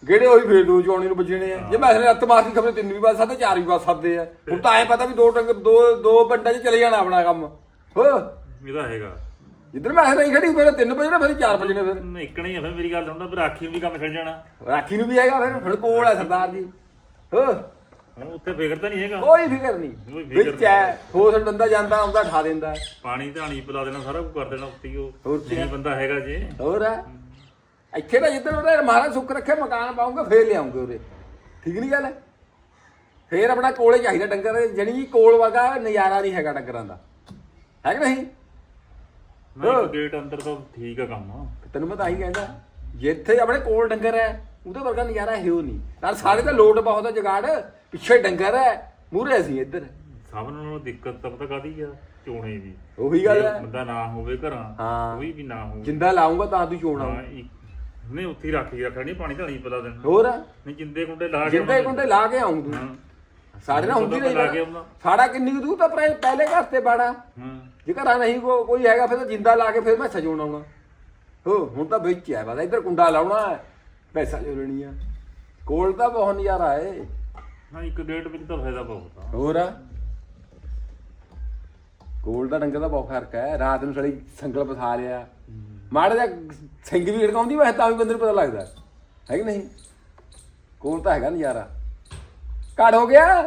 ਗੇੜੇ ਹੋਈ ਫੇਰ ਦੋ ਚੌਣੀ ਨੂੰ ਵੱਜਣੇ ਆ। ਜੇ ਮੈਂ ਅਸਲੇ ਰੱਤ ਮਾਰਦੀ ਖਬਰੇ ਤਿੰਨ ਵੀ ਵੱਜ ਸਕਦੇ ਚਾਰ ਵੀ ਵੱਜ ਸਕਦੇ ਆ। ਹੁਣ ਤਾਂ ਐ ਪਤਾ ਵੀ ਦੋ ਡੰਗਰ ਦੋ ਦੋ ਪਿੰਡਾਂ 'ਚ ਚਲੇ ਜਾਣਾ ਆਪਣਾ ਕੰਮ। ਹੋ ਇਹਦਾ ਹੈਗਾ। ਜਿੱਧਰ ਮੈਂ ਅਸਲੇ ਖੜੀ ਫਿਰ ਤਿੰਨ ਵਜੇ ਫਿਰ ਚਾਰ ਵਜੇ ਫਿਰ। ਇਕਣੀ ਆ ਫਿਰ ਮੇਰੀ ਗੱਲ ਸੁਣਦਾ ਫਿਰ ਆਖੀ ਨੂੰ ਵੀ ਕੰਮ ਛੱਡ ਜਾਣਾ। ਰਾਖੀ ਨੂੰ ਵੀ ਹੈਗਾ ਫਿਰ ਫਿਰ ਕੋਲ ਹੈ ਸਰਦਾਰ ਜੀ। ਹੋ ਹੁਣ ਉੱਥੇ ਫਿਕਰ ਤਾਂ ਨਹੀਂ ਹੈਗਾ। ਕੋਈ ਫਿਕਰ ਨਹੀਂ। ਕੋਈ ਫਿਕਰ ਵਿੱਚ ਹੈ ਹੋਰ ਬੰਦਾ ਜਾਂਦਾ ਆਉਂਦਾ ਠਾ ਦਿੰਦਾ। ਹੈ। ਪਾਣੀ ਧਾਣੀ ਪਿਲਾ ਦੇਣਾ ਸਾਰਾ ਕੁਝ ਕਰ ਦੇਣਾ ਉੱਤੇ ਹੀ ਉਹ। ਹੋਰ ਕੀ ਬੰਦਾ ਹੈਗਾ ਜੇ। ਹੋਰ ਹੈ? ਇੱਥੇ ਤਾਂ ਜਿੱਦਣ ਉਹਦੇ ਮਹਾਰਾਜ ਸੁੱਖ ਰੱਖੇ ਮਕਾਨ ਪਾਉਂਗੇ ਫੇਰ ਲਿਆਉਂਗੇ ਉਹਦੇ ਠੀਕ ਨਹੀਂ ਗੱਲ? ਫੇਰ ਆਪਣਾ ਕੋਲੇ ਚਾਹੀਦਾ ਡੰਗਰ ਜਣੀ ਕੋਲ ਵਗਾ ਨਜ਼ਾਰਾ ਨਹੀਂ ਹੈਗਾ ਡੰਗਰਾਂ ਦਾ। ਹੈ ਕਿ ਨਹੀਂ? ਨਾ ਇੱਕ ਗੇਟ ਅੰਦਰ ਤਾਂ ਠੀਕ ਆ ਕੰਮ। ਤੈਨੂੰ ਮੈਂ ਤਾਂ ਹੀ ਕਹਿੰਦਾ ਜਿੱਥੇ ਆਪਣੇ ਕੋਲ ਡੰਗਰ ਹੈ ਉਹਦੇ ਵਰਗਾ ਨਜ਼ਾਰਾ ਹੈ ਉਹ ਨਹੀਂ। ਨਾਲ ਸਾਰੇ ਤਾਂ ਲੋਟ ਬਹੁਤ ਜਗਾੜ ਪਿੱਛੇ ਡੰਗਰ ਹੈ ਮੂਹਰੇ ਅਸੀਂ ਇੱਧਰ। ਸਭ ਨਾਲੋਂ ਦਿੱਕਤ ਤਾਂ ਪਤਾ ਕਾਦੀ ਆ ਚੋਣੇ ਦੀ। ਉਹੀ ਗੱਲ ਹੈ। ਬੰਦਾ ਨਾ ਹੋਵੇ ਘਰਾਂ। ਕੋਈ ਵੀ ਨਾ ਹੋਵੇ। ਜਿੰਦਾ ਲਾਉਂਗਾ ਤਾਂ ਤੂੰ ਚੋਣਾ। ਇੱਕ- ਨਹੀਂ ਉੱਥੇ ਹੀ ਰੱਖ ਹੀ ਰੱਖਣਾ ਨਹੀਂ ਪਾਣੀ ਧਾਣੀ ਪਿਲਾ ਦੇਣਾ। ਹੋਰ? ਨਹੀਂ ਜਿੰਦੇ ਗੁੰਡੇ ਲਾ ਕੇ ਜਿੰਦੇ ਗੁੰਡੇ ਲਾ ਕੇ ਆਉਂ ਤੂੰ। ਸਾਡੇ ਨਾਲ ਹੁੰਦੀ ਨਹੀਂ ਸਾਡਾ ਕਿੰਨੀ ਕੁ ਦੂਰ ਤਾਂ ਪਹਿਲੇ ਘਰ ਤੇ ਬਾੜਾ। ਹਾਂ। ਜੇ ਘਰਾਂ ਨਹੀਂ ਕੋਈ ਹੈਗਾ ਫਿਰ ਤਾਂ ਜਿੰਦਾ ਲਾ ਕੇ ਫਿਰ ਮੈਂ ਸਜਾਉਣਾ ਆਉਣਾ। ਹੋ ਹੁਣ ਤਾਂ ਵਿੱਚ ਹੈ ਬਸ ਇੱਧਰ ਕੁੰਡਾ ਲਾਉਣਾ ਹੈ। ਪੈਸਾ ਲੈ ਲੈਣੀ ਆ। ਕੋਲ ਤਾਂ ਬਹੁਤ ਨਜ਼ਾਰਾ ਹੈ ਹਾਂ ਇੱਕ ਗੇਟ ਵਿੱਚ ਤਾਂ ਫਾਇਦਾ ਬਹੁਤ ਆ। ਹੋਰ? ਆ ਕੋਲ ਦਾ ਡੰਗਰ ਦਾ ਬਹੁਤ ਫ਼ਰਕ ਹੈ। ਰਾਤ ਨੂੰ ਸੜੀ ਸੰਗਲ ਪਸਾ ਲਿਆ। ਮਾੜਾ ਜਿਹਾ ਸਿੰਘ ਵੀ ਢਕਾਉਂਦੀ ਵੈਸੇ ਤਾਂ ਵੀ ਬੰਦੇ ਨੂੰ ਪਤਾ ਲੱਗਦਾ। ਹੈ ਕਿ ਨਹੀਂ? ਕੋਲ ਤਾਂ ਹੈਗਾ ਨਜ਼ਾਰਾ। ਘੜ ਹੋ ਗਿਆ?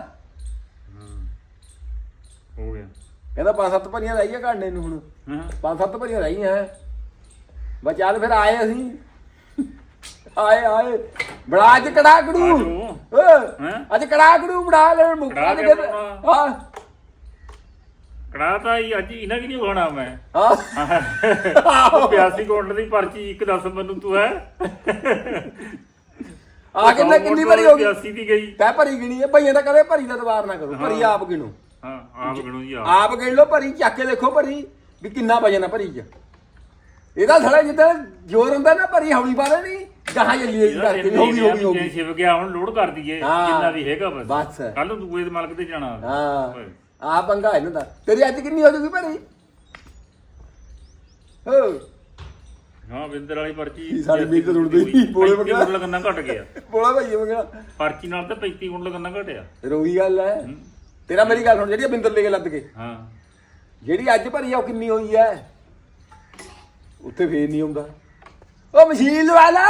ਹੋ ਗਿਆ। ਕਹਿੰਦਾ ਪੰਜ ਸੱਤ ਭਰੀਆਂ ਰਹਿ ਗਈਆਂ ਘੜਨੇ ਨੂੰ ਹੁਣ। ਹਾਂ। ਪੰਜ ਸੱਤ ਭਰੀਆਂ ਰਹਿ ਗਈਆਂ ਬਸ ਚੱਲ ਫਿਰ ਆਏ ਅਸੀਂ। ਆਏ ਆਏ। ਬੜਾ ਅੱਜ ਕੜਾ ਕੜੂ ਆਜੋ। ਓਏ, ਹੈਂ? ਅੱਜ ਕੜਾ ਕੜੂ ਬੜਾ ਲੈਣ ਮੁੱਕਾ? ਹਾਂ। ਕੜਾ ਤਾਂ ਹੀ ਅੱਜ ਇਹਨਾਂ ਕੀ ਨਹੀਂ ਹੋਣਾ ਮੈਂ? ਹਾਂ 82 ਕਾਊਂਟਰ ਦੀ ਪਰਚੀ ਇੱਕ ਦੱਸ ਮੈਨੂੰ ਤੂੰ ਹੈ? ਆ ਕਿੰਨੇ ਕਿੰਨੀ ਵਾਰੀ ਹੋ ਗਈ? 82 ਦੀ ਗਈ। ਤੈ ਭਰੀ ਗਿਣੀ ਹੈ ਭਈਆਂ ਤਾਂ ਕਦੇ ਭਰੀ ਦਾ ਦਵਾਰ ਨਾ ਕਰੋ ਭਰੀ ਆਪ ਗਿਣੋ। ਹਾਂ ਆਪ ਗਣੋ ਜੀ ਆਪ। ਆਪ ਗਿਣ ਲਓ ਭਰੀ ਚੱਕ ਕੇ ਦੇਖੋ ਭਰੀ ਵੀ ਕਿੰਨਾ ਵਜਨ ਆ ਭਰੀ ਚ। ਇਹਦਾ ਥੜਾ ਜਿੱਦਾਂ ਜ਼ੋਰ ਹੁੰਦਾ ਨਾ ਭਰੀ ਹੌਲੀ ਬਾਰੇ ਨਹੀਂ ਗਾਹਾਂ ਜੱਲੀ ਜੀ ਕਰਕੇ ਹੋ ਗਈ ਹੋ ਗਈ ਹੋ ਜੇ ਗਈ ਸ਼ਿਵ ਗਿਆ ਹੁਣ ਲੋਡ ਕਰ ਦਈਏ ਹਾਂ। ਜਿੰਨਾ ਵੀ ਹੈਗਾ ਬਸ। ਬਸ। ਕੱਲ ਨੂੰ ਦੂਏ ਦੇ ਮਾਲਕ ਤੇ ਜਾਣਾ। ਹਾਂ। ਆ ਪੰਗਾ ਇਹਨਾਂ ਦਾ ਤੇਰੀ ਅੱਜ ਕਿੰਨੀ ਹੋ ਜੂਗੀ ਭਰੀ? ਹੋ। ਹਾਂ ਬਿੰਦਰ ਵਾਲੀ ਪਰਚੀ ਸਾਡੀ ਮੀਟ ਤਾਂ ਰੁੜਦੀ ਨੀ, ਬੋਲੇ ਬੋਲੇ ਲਗਨਾ ਘਟ ਗਿਆ। ਬੋਲਾ ਭਈ ਮੰਗਣਾ ਪਰਚੀ ਨਾਲ ਤਾਂ 35 ਗੁਣ ਲਗਨਾ ਘਟਿਆ। ਰੋਈ ਗੱਲ ਹੈ। ਤੇਰਾ ਮੇਰੀ ਗੱਲ ਸੁਣ ਜਿਹੜੀ ਆਹ ਬਿੰਦਰ ਲੈ ਕੇ ਲੱਦ ਕੇ। ਹਾਂ। ਜਿਹੜੀ ਅੱਜ ਭਰੀ ਆ ਉਹ ਕਿੰਨੀ ਹੋਈ ਹੈ? ਉੱਥੇ ਫੇਰ ਨਹੀਂ ਆਉਂਦਾ। ਉਹ ਮਸ਼ੀਨ ਲਵਾ ਲਾ।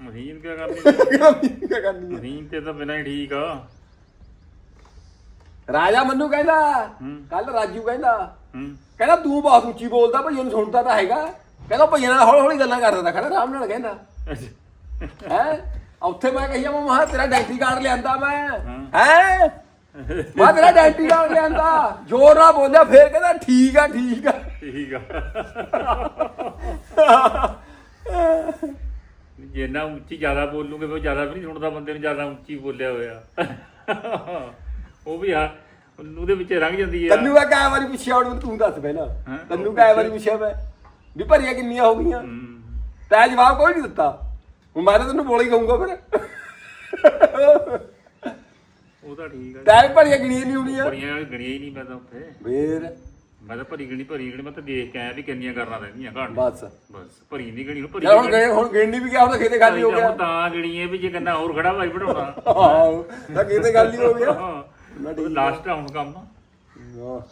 ਮਹੀਨ ਕਿਆ ਕਰਨੀ? ਕੀ ਕਰਨੀ ਹੈ? ਮਹੀਨ ਤੇ ਤਾਂ ਬਿਨਾਂ ਹੀ ਠੀਕ ਆ। ਰਾਜਾ ਮੰਨੂ ਕਹਿੰਦਾ। ਕੱਲ ਰਾਜੂ ਕਹਿੰਦਾ ਕਹਿੰਦਾ ਤੂੰ ਬਹੁਤ ਉੱਚੀ ਬੋਲਦਾ ਭਈ ਉਹਨੂੰ ਸੁਣਦਾ ਤਾਂ ਹੈਗਾ। ਕਹਿੰਦਾ ਭਈਆਂ ਨਾਲ ਹੌਲੀ ਹੌਲੀ ਗੱਲਾਂ ਕਰਦਾ ਖੜਾ ਆਰਾਮ ਨਾਲ ਕਹਿੰਦਾ। ਹੈ? ਉੱਥੇ ਮੈਂ ਕਹੀਆ ਮੈਂ ਮਹਾ ਤੇਰਾ ਡੈਂਟੀ ਕਾਰਡ ਲਿਆਂਦਾ ਮੈਂ। ਹੈ। ਮੈਂ ਤੇਰਾ ਡੈਂਟੀ ਕਾਰਡ ਲਿਆਂਦਾ। ਜ਼ੋਰ ਨਾਲ ਬੋਲਿਆ ਫੇਰ ਕਹਿੰਦਾ ਠੀਕ ਆ ਠੀਕ ਆ। ਠੀਕ ਆ। ਜਿੰਨਾ ਉੱਚੀ ਜ਼ਿਆਦਾ ਬੋਲੂਗੇ ਫਿਰ ਜ਼ਿਆਦਾ ਵੀ ਨਹੀਂ ਸੁਣਦਾ ਬੰਦੇ ਨੂੰ ਜ਼ਿਆਦਾ ਉੱਚੀ ਬੋਲਿਆ ਹੋਇਆ। ਉਹ ਵੀ ਆ। ਉਹਦੇ ਵਿੱਚ ਰੰਗ ਜਾਂਦੀ ਆ। ਤੈਨੂੰ ਮੈਂ ਕਾਇ ਵਾਰੀ ਪੁੱਛਿਆ ਹੁਣ ਤੂੰ ਦੱਸ ਪਹਿਲਾਂ। ਹੈਂ? ਤੈਨੂੰ ਕਾਇ ਵਾਰੀ ਪੁੱਛਿਆ ਮੈਂ। ਵੀ ਭਰੀਆਂ ਕਿੰਨੀਆਂ ਹੋ ਗਈਆਂ? ਹੂੰ। ਤੈਂ ਜਵਾਬ ਕੋਈ ਨਹੀਂ ਦਿੱਤਾ। ਹੁਣ ਮੈਂ ਤਾਂ ਤੈਨੂੰ ਬੋਲ ਹੀ ਕਹੂੰਗਾ ਫਿਰ। ਉਹ ਤਾਂ ਠੀਕ ਆ। ਤੈਂ ਵੀ ਭਰੀਆਂ ਗਿਣੀਆਂ ਨਹੀਂ ਹੋਣੀਆਂ। ਭਰੀਆਂ ਗਣੀਆਂ ਹੀ ਨਹੀਂ ਮੈਂ ਤਾਂ ਉੱਥੇ। ਫੇਰ? ਮੈਂ ਤਾਂ ਭਰੀ ਗਣੀ ਭਰੀ ਗਣੀ। ਮੈਂ ਤਾਂ ਦੇਖ ਕੇ ਆਇਆ ਵੀ ਕਿੰਨੀਆਂ ਕਰਨਾ ਰਹਿੰਦੀਆਂ ਘਾਟ। ਬਸ। ਬਸ ਭਰੀ ਨਹੀਂ ਗਣੀ ਹੁਣ ਭਰੀ ਚਲ ਹੁਣ ਗਏ ਹੁਣ ਗਿਣਨੀ ਵੀ ਗਿਆ ਹੁਣ ਤਾਂ ਖੇਤੇ ਖਾਲੀ ਹੋ ਗਿਆ। ਹੁਣ ਤਾਂ ਗਣੀਏ ਵੀ ਜੇ ਕੰਨਾ ਹੋਰ ਖੜਾ ਭਾਈ ਬਣਾਉਣਾ। ਆਹੋ ਤਾਂ ਖੇਤੇ ਖਾਲੀ ਹੋ ਗਿਆ। ਹਾਂ। ਲਾਸਟ ਆ। ਹੁਣ ਕੰਮ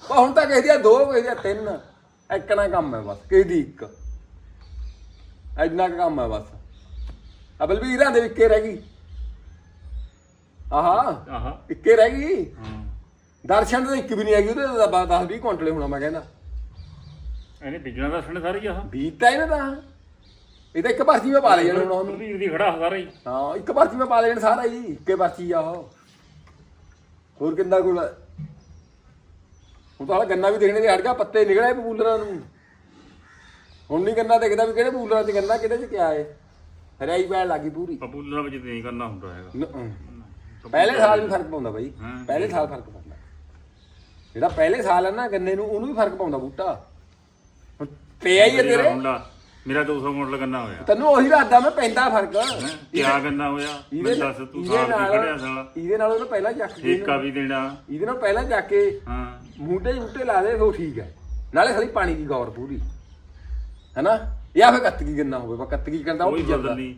ਪਰ ਹੁਣ ਤਾਂ ਕਿਸੇ ਦੀਆਂ ਦੋ ਕਿਸੇ ਦੀਆਂ ਤਿੰਨ। ਇੱਕ ਨਾ ਕੰਮ ਹੈ ਬਸ ਕਿਸੇ ਦੀ ਇੱਕ। ਇੰਨਾ ਕੁ ਕੰਮ ਹੈ ਬਸ। ਆ ਬਲਬੀਰਾਂ ਦੇ ਵਿੱਕੇ ਰਹਿ ਗਈ। ਆਹਾ ਆਹਾ। ਇੱਕੇ ਰਹਿ ਗਈ? ਹਾਂ। ਦਰਸ਼ਨ ਦੇ ਇੱਕ ਵੀ ਨਹੀਂ ਹੈਗੀ ਉਹਦੇ ਤਾਂ 10 20 ਕੁਇੰਟਲੇ ਹੋਣਾ ਮੈਂ ਕਹਿੰਦਾ। ਇਹਨੇ ਬਿਜਣਾ ਦੱਸਣੇ ਸਾਰੇ ਆਹ। ਬੀਤ ਤਾਂ ਇਹਨੇ ਤਾਂ। ਇਹ ਤਾਂ ਇੱਕ ਪਰਚੀ ਮੈਂ ਪਾ ਲੈ ਜਾਣਾ ਹੁਣ ਉਹਨੂੰ। ਵੀਰ ਦੀ ਖੜਾ ਸਾਰਾ ਹੀ। ਹਾਂ ਇੱਕ ਪਰਚੀ ਮੈਂ ਪਾ ਲੈ ਜਾਣਾ ਸਾਰਾ ਹੀ ਇੱਕੇ ਪਰਚੀ ਆ ਉਹ। ਹੋਰ ਕਿੰਨਾ ਕੋਲ ਹੁਣ ਤਾਂ ਗੰਨਾ ਵੀ ਦੇਖਣੇ ਦੇ ਹਟ ਗਿਆ ਪੱਤੇ ਨਿਕਲੇ ਬੂਲਰਾਂ ਨੂੰ। ਹੁਣ ਨਹੀਂ ਗੰਨਾ ਦੇਖਦਾ ਵੀ ਕਿਹੜੇ ਬੂਲਰਾਂ 'ਚ ਗੰਨਾ ਕਿਹੜੇ 'ਚ ਕਿਆ ਹੈ ਹਰਿਆਈ ਪੈਣ ਲੱਗੀ ਪੂਰੀ। ਪਪੂਲਰਾਂ ਵਿੱਚ ਨਹੀਂ ਕਰਨਾ ਹੁੰਦਾ ਹੈਗਾ। ਨ- ਅਹ। ਪਹਿਲੇ ਸਾਲ ਵੀ ਫ਼ਰਕ ਪਾਉਂਦਾ ਬਾਈ। ਹਾਂ। ਪਹਿਲੇ ਸਾਲ ਫ਼ਰਕ ਪਾਉਂਦਾ। ਜਿਹੜਾ ਪਹਿਲੇ ਸਾਲ ਹੈ ਨਾ ਗੰਨੇ ਨੂੰ ਉਹਨੂੰ ਵੀ ਫ਼ਰਕ ਪਾਉਂਦਾ ਬੂਟਾ। ਹੁਣ ਪਿਆ ਹੀ ਹੈ ਤੇਰੇ। ਮੇਰਾ 200 ਮਾਡਲ ਗੰਨਾ ਹੋਇਆ। ਤੈਨੂੰ ਉਹੀ ਦੱਸਦਾ ਮੈਂ ਪੈਂਦਾ ਫ਼ਰਕ। ਹੈਂ? ਕਿਆ ਗੰਨਾ ਹੋਇਆ? ਮੈਂ ਦੱਸ ਤੂੰ ਦੀ ਖੜਿਆ ਨਾਲ ਸਾਲਾ। ਇਹਦੇ ਨਾਲ ਉਹਨੂੰ ਪਹਿਲਾਂ ਚੱਕ ਕੇ ਠੇਕਾ ਵੀ ਦੇਣਾ। ਇਹਦੇ ਨਾਲ ਪਹਿਲਾਂ ਚੱਕ ਕੇ ਹਾਂ। ਮੂਟੇ ਮੂਟੇ ਲਾ ਦੇ ਉਹ ਠੀਕ ਹੈ। ਨਾਲੇ ਸਾਰੀ ਪਾਣੀ ਦੀ ਗੌਰ ਪੂਰੀ। ਹੈਨਾ? ਜਾਂ ਫਿਰ ਕੱਤਕੀ ਗੰਨਾ ਹੋਵੇ ਪਰ ਕੱਤਕੀ ਕਰਦਾ ਉਹ ਵੀ ਜਾਂਦਾ। ਨਹੀਂ।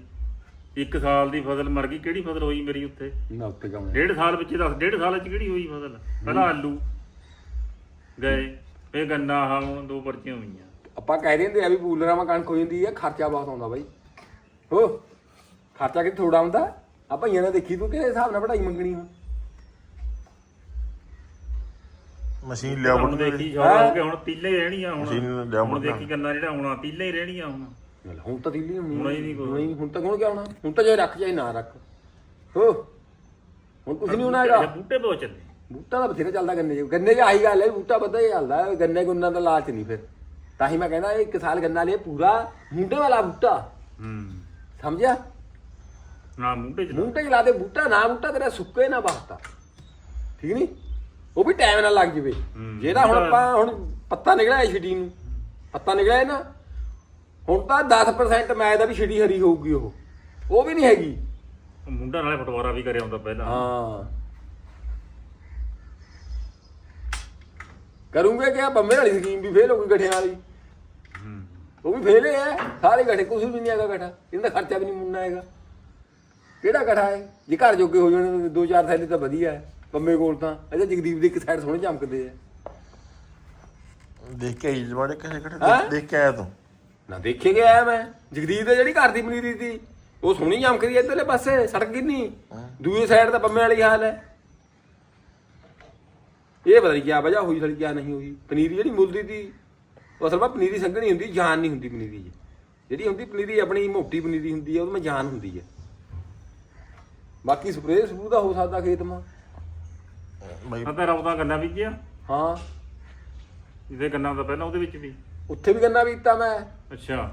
ਇੱਕ ਸਾਲ ਦੀ ਫਸਲ ਮਰ ਗਈ ਕਿਹੜੀ ਫਸਲ ਹੋਈ ਮੇਰੀ ਉੱਥੇ? ਨਾ ਉੱਤੇ ਕੰਮ ਡੇਢ ਸਾਲ ਵਿੱਚ ਦੱਸ ਡੇਢ ਸਾਲ ਚ ਕਿਹੜੀ ਹੋਈ ਫਸਲ? ਪਹਿਲਾਂ ਆਲੂ ਗਏ ਫੇ ਗੰਨਾ ਹੁਣ ਦੋ ਪਰਚੀਆਂ ਹੋਈਆਂ। ਆਪਾਂ ਕਹਿ ਦਿੰਦੇ ਆ ਵੀ ਬੂਲਰਾਂ ਮਾ ਕਣਕ ਹੋ ਜਾਂਦੀ ਹੈ ਖਰਚਾ ਬਹੁਤ ਆਉਂਦਾ ਬਾਈ। ਹੋ ਖਰਚਾ ਕਿ ਥੋੜਾ ਆਉਂਦਾ ਆ ਭਈਆਂ ਨੇ ਦੇਖੀ ਤੂੰ ਕਿਹੜੇ ਹਿਸਾਬ ਨਾਲ ਪੜਾਈ ਮੰਗਣੀ ਹੁਣ ਮਸ਼ੀਨ ਲਿਆ ਹੁਣ ਬਣ ਦੇਖੀ ਹੋ? ਕੇ ਹੁਣ ਤੀਲੇ ਹੀ ਰਹਿਣੀਆਂ ਮਸ਼ੀਨ ਹੁਣ ਲਿਆ ਹੁਣ ਬਣ ਦੇਖੀ ਗੰਨਾ ਜਿਹੜਾ ਹੋਣਾ ਤੀਲੇ ਹੀ ਰਹਿਣੀਆਂ ਹੁਣ। ਹੁਣ ਤਾਂ ਦਿੱਲੀ ਹੋਣੀ ਹੁਣ ਹੀ ਨਹੀਂ ਕੋਈ। ਨਹੀਂ ਹੁਣ ਤਾਂ ਹੁਣ ਕਿਆ ਹੋਣਾ? ਹੁਣ ਤਾਂ ਜੇ ਰੱਖ ਜਾਏ ਨਾ ਰੱਖ। ਹੋ ਹੁਣ ਕੁਝ ਨਹੀਂ ਹੋਣਾ ਹੈਗਾ। ਬੂਟੇ ਬਹੁਤ ਚੱਲੇ ਬੂਟਾ ਤਾਂ ਬਥੇਰਾ ਚੱਲਦਾ ਗੰਨੇ 'ਚ। ਗੰਨੇ 'ਚ ਆਹੀ ਗੱਲ ਹੈ ਬੂਟਾ ਵੱਧਾ ਹੀ ਚੱਲਦਾ ਹੈ, ਗੰਨੇ ਗੁੰਨਾਂ ਦਾ ਲਾਲਚ ਨਹੀਂ ਫਿਰ। ਤਾਂ ਹੀ ਮੈਂ ਕਹਿੰਦਾ ਇਹ ਇੱਕ ਸਾਲ ਗੰਨਾ ਲਿਆ ਪੂਰਾ ਮੁੰਡੇ ਵਾਲਾ ਬੂਟਾ। ਹੂੰ। ਸਮਝਿਆ? ਨਾ ਬੂਟੇ ਚ ਤੇ ਲਾ ਦੇ ਬੂਟਾ ਨਾ ਬੂਟਾ ਤੇਰਾ ਸੁੱਕੇ ਨਾ ਬਾਤਾ ਠੀਕ ਨਹੀਂ ਉਹ ਵੀ ਟਾਈਮ ਨਾਲ ਲੱਗ ਜਵੇ। ਹੂੰ। ਜਿਹੜਾ ਹੁਣ ਆਪਾਂ ਹੁਣ ਪੱਤਾ ਨਿਕਲਿਆ ਛਿੜੀ ਨੂੰ। ਪੱਤਾ ਨਿਕਲਿਆ ਨਾ। ਹੁਣ ਤਾਂ 10% ਮੈਂ ਦਾ ਵੀ ਛਿੜੀ ਹਰੀ ਹੋਊਗੀ ਉਹ। ਉਹ ਵੀ ਨਹੀਂ ਹੈਗੀ। ਮੁੰਡਾ ਨਾਲੇ ਫਟਵਾਰਾ ਵੀ ਕਰਿਆ ਹੁੰਦਾ ਪਹਿਲਾਂ। ਹਾਂ। ਕਰੂੰਗੇ ਕਿ ਆ ਬੰਮੇ ਵਾਲੀ ਸਕੀਮ ਵੀ ਫੇਲ ਹੋ ਗਈ ਗੱਠਿਆਂ ਵਾਲੀ। ਹੂੰ ਉਹ ਵੀ ਫੇਲ ਹੈ ਸਾਰੇ ਗੱਠੇ ਕੁਝ ਵੀ ਨਹੀਂ ਹੈਗਾ ਗੱਠਾ ਇਹਦਾ ਖਰਚਾ ਵੀ ਨਹੀਂ ਮੁੰਨਾ ਹੈਗਾ। ਕਿਹੜਾ ਗੱਠਾ ਹੈ? ਜੇ ਘਰ ਜੋਗੇ ਹੋ ਜਾਣ ਦੋ ਚਾਰ ਥੈਲੇ ਤਾਂ ਵਧੀਆ ਹੈ ਬੰਮੇ ਕੋਲ ਤਾਂ ਇਹਦੇ ਜਗਦੀਪ ਦੀ ਇੱਕ ਸਾਈਡ ਸੋਹਣੇ ਚਮਕਦੇ ਆ ਦੇਖ ਕੇ ਆਈ ਜਵਾੜੇ ਕਿਸੇ ਹੈਂ? ਕਿਹੜੇ ਦੇਖ ਕੇ ਆਇਆ ਤੂੰ। ਨਾ ਦੇਖੇ ਗਿਆ ਆਇਆ ਮੈਂ ਜਗਦੀਪ ਦੇ ਜਿਹੜੀ ਘਰ ਦੀ ਪਨੀਰੀ ਸੀ ਉਹ ਸੋਹਣੀ ਚਮਕਦੀ ਐ ਇਧਰਲੇ ਪਾਸੇ ਸੜਕ ਕਿੰਨੀ? ਦੂਏ ਸਾਈਡ ਤਾਂ ਬੰਮੇ ਵਾਲੀ ਹਾਲ ਹੈ ਇਹ ਪਤਾ ਨਹੀਂ ਕੀ ਵਜ੍ਹਾ ਹੋਈ ਸਾਲੀ ਕੀ ਨਹੀਂ ਹੋਈ ਪਨੀਰੀ ਜਿਹੜੀ ਮੁੱਲਦੀ ਦੀ ਉਹ ਅਸਲ ਵਿੱਚ ਪਨੀਰੀ ਸੰਘਣੀ ਹੁੰਦੀ ਜਾਨ ਨਹੀਂ ਹੁੰਦੀ ਪਨੀਰੀ 'ਚ ਜਿਹੜੀ ਹੁੰਦੀ ਪਨੀਰੀ ਆਪਣੀ ਮੋਟੀ ਪਨੀਰੀ ਹੁੰਦੀ ਹੈ ਉਹਦੇ ਵਿੱਚ ਜਾਨ ਹੁੰਦੀ ਹੈ ਬਾਕੀ ਸਪਰੇਅ ਸਪਰੂ ਦਾ ਹੋ ਸਕਦਾ ਖੇਤ ਮਾ। ਬਾਈ ਆ ਤਾਂ ਰੌਦਾ ਗੰਨਾ ਬੀਜਿਆ। ਹਾਂ। ਜਿਹਦੇ ਗੰਨਾ ਦਾ ਪਹਿਲਾਂ ਉਹਦੇ ਵਿੱਚ ਵੀ। ਉੱਥੇ ਵੀ ਗੰਨਾ ਬੀਜਤਾ ਮੈਂ। ਅੱਛਾ।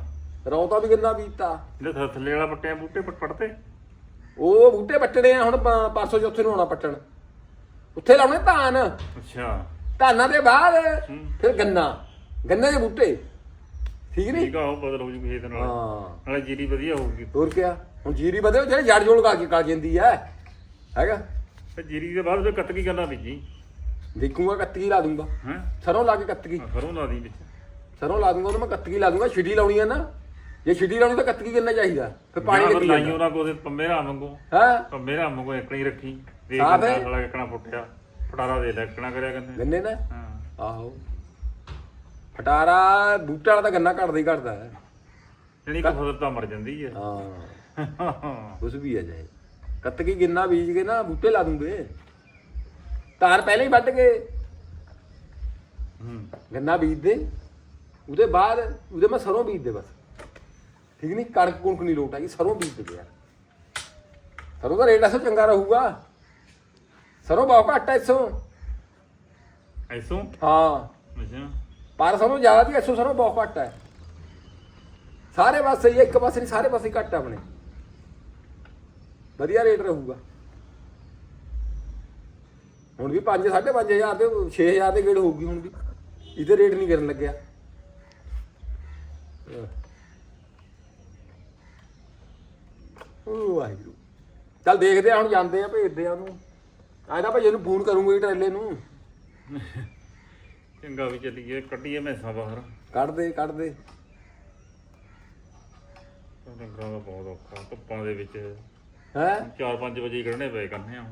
ਰੌਤਾ ਵੀ ਗੰਨਾ ਬੀਜਤਾ। ਜਿਹੜੇ ਥ- ਥੱਲੇ ਵਾਲਾ ਪੱਟਿਆ ਬੂਟੇ ਪੱਟ ਪੜਤੇ ਉਹ ਬੂਟੇ ਪੱਟਣੇ ਆ ਹੁਣ ਪ- ਪਰਸੋਂ ਚੌਥੇ ਨੂੰ ਆਉਣਾ ਪੱਟਣ। ਉੱਥੇ ਲਾਉਣੇ ਧਾਨ। ਅੱਛਾ। ਧਾਨਾਂ ਦੇ ਬਾਅਦ। ਫਿਰ ਗੰਨਾ। ਗੰਨੇ ਦੇ ਬੂਟੇ? ਠੀਕ ਨਹੀਂ? ਠੀਕ ਆ ਉਹ ਬਦਲ ਹੋ ਜੂ ਖੇਤ ਨਾਲ। ਹਾਂ। ਨਾਲੇ ਜੀਰੀ ਵਧੀਆ ਹੋਊਗੀ। ਹੋਰ ਕਿਆ? ਹੁਣ ਜੀਰੀ ਵਧੇ ਜਿਹੜੇ ਜੜ ਜੋੜ ਕਾ ਕੇ ਕਾ ਜਾਂਦੀ ਹੈ ਹੈਗਾ? ਤੇ ਜੀਰੀ ਦੇ ਬਾਅਦ ਫਿਰ ਕੱਤਕੀ ਗੰਨਾ ਬੀਜੀ। ਦੇਖੂਗਾ ਕੱਤਕੀ ਲਾ ਦੂੰਗਾ। ਹੈ? ਸਰੋਂ ਲਾ ਕੇ ਕੱਤਕੀ। ਸਰੋਂ ਲਾ ਦੀ ਵਿੱਚ। ਸਰੋਂ ਲਾ ਦੂੰਗਾ ਉਹਨੂੰ ਮੈਂ ਕੱਤਕੀ ਲਾ ਦੂੰਗਾ। ਛਿੱਡੀ ਲਾਉਣੀ ਹੈ ਨਾ। ਜੇ ਛਿੱਡੀ ਲਾਉਣੀ ਤਾਂ ਕੱਤਕੀ ਕਰਨਾ ਚਾਹੀਦਾ। ਫਿਰ ਪਾਣੀ ਲੱਗੀ ਲਾਈ ਉਹਨਾਂ ਕੋਲ ਪੰਮੇ ਰਾਮ ਵਾਂਗੂ। ਹਾਂ? ਪੰਮੇ ਰਾਮ ਵਾਂਗੂ ਇਕਣੀ ਰੱਖੀ। ਦੇਖ। ਸਾਲਾ ਇਕਣਾ ਪੁੱਟਿਆ ਫਟਾਰਾ ਦੇ ਲੈ ਇਕਣਾ ਕਰਿਆ ਕਹਿੰਦੇ ਗੰਨੇ ਨਾ? ਹਾਂ। ਆਹੋ। ਫਟਾਰਾ ਬੂਟਾ ਵਾਲਾ ਤਾਂ ਗੰਨਾ ਘਟਦਾ ਹੀ ਘਟਦਾ ਹੈ। ਜਿਹੜੀ ਇੱਕ ਫਸਲ ਤਾਂ ਮਰ ਜਾਂਦੀ ਹੈ। ਹਾਂ। ਕੁਝ ਵੀ ਹੈ ਜਾਏ। ਕੱਤਕੀ ਗਿੰਨਾ ਬੀਜ ਕੇ ਨਾ ਬੂਟੇ ਲਾ ਦੂੰਗੇ। ਤਾਰ ਪਹਿਲੇ ਹੀ ਵੱਢ ਕੇ ਹੂੰ। ਗੰਨਾ ਬੀਜ ਦੇ। ਉਹਦੇ ਬਾਅਦ ਉਹਦੇ ਮੈਂ ਸਰੋਂ ਬੀਜ ਦੇ ਬਸ। ਠੀਕ ਨਹੀਂ? ਕਣਕ ਕੁਣਕ ਨਹੀਂ ਲੋਟ ਆਈ ਸਰੋਂ ਬੀਜ ਦੇ ਯਾਰ। ਸਰੋਂ ਦਾ ਰੇਟ ਐਸੋ ਚੰਗਾ ਰਹੂਗਾ। ਸਰੋਂ ਬਹੁਤ ਘੱਟ ਐ ਇਸੋਂ ਐਸੋਂ ਹਾਂ। ਅੱਛਾ। ਪਰ ਸਾਨੂੰ ਜ਼ਿਆਦਾ ਦੀ ਐਸੋ ਸਰੋਂ ਬਹੁਤ ਘੱਟ ਹੈ। ਸਾਰੇ ਪਾਸੇ ਹੀ ਹੈ, ਇੱਕ ਪਾਸੇ ਨਹੀਂ ਸਾਰੇ ਪਾਸੇ ਹੀ ਘੱਟ ਹੈ ਆਪਣੇ। ਵਧੀਆ ਰੇਟ ਰਹੂਗਾ। ਹੁਣ ਵੀ 5 5.5000 ਤੇ 6000 ਦੇ ਗੇੜ ਹੋਊਗੀ ਹੁਣ ਵੀ। ਇਹਦੇ ਰੇਟ ਨਹੀਂ ਕਰਨ ਲੱਗਿਆ। ਉਹ ਵਾਹਿਗੁਰੂ। ਚੱਲ ਦੇਖਦੇ ਆ ਹੁਣ ਜਾਂਦੇ ਆ ਭੇਜਦੇ ਆ ਉਹਨੂੰ। ਆਇਦਾ ਭਾਈ ਇਹਨੂੰ ਫੋਨ ਕਰੂੰਗਾ ਟਰੇਲੇ ਨੂੰ। ਚੰਗਾ ਵੀ ਚੱਲੀਏ ਕੱਢੀਏ ਮੈਸਾਂ ਬਾਹਰ। ਕੱਢ ਦੇ ਕੱਢ ਦੇ ਡੰਗਰਾਂ ਦਾ ਬਹੁਤ ਔਖਾ ਧੁੱਪਾਂ ਦੇ ਵਿੱਚ ਹੈ? 4-5 ਵਜੇ ਹੀ ਕੱਢਣੇ ਪਏ ਕਰਨੇ ਆ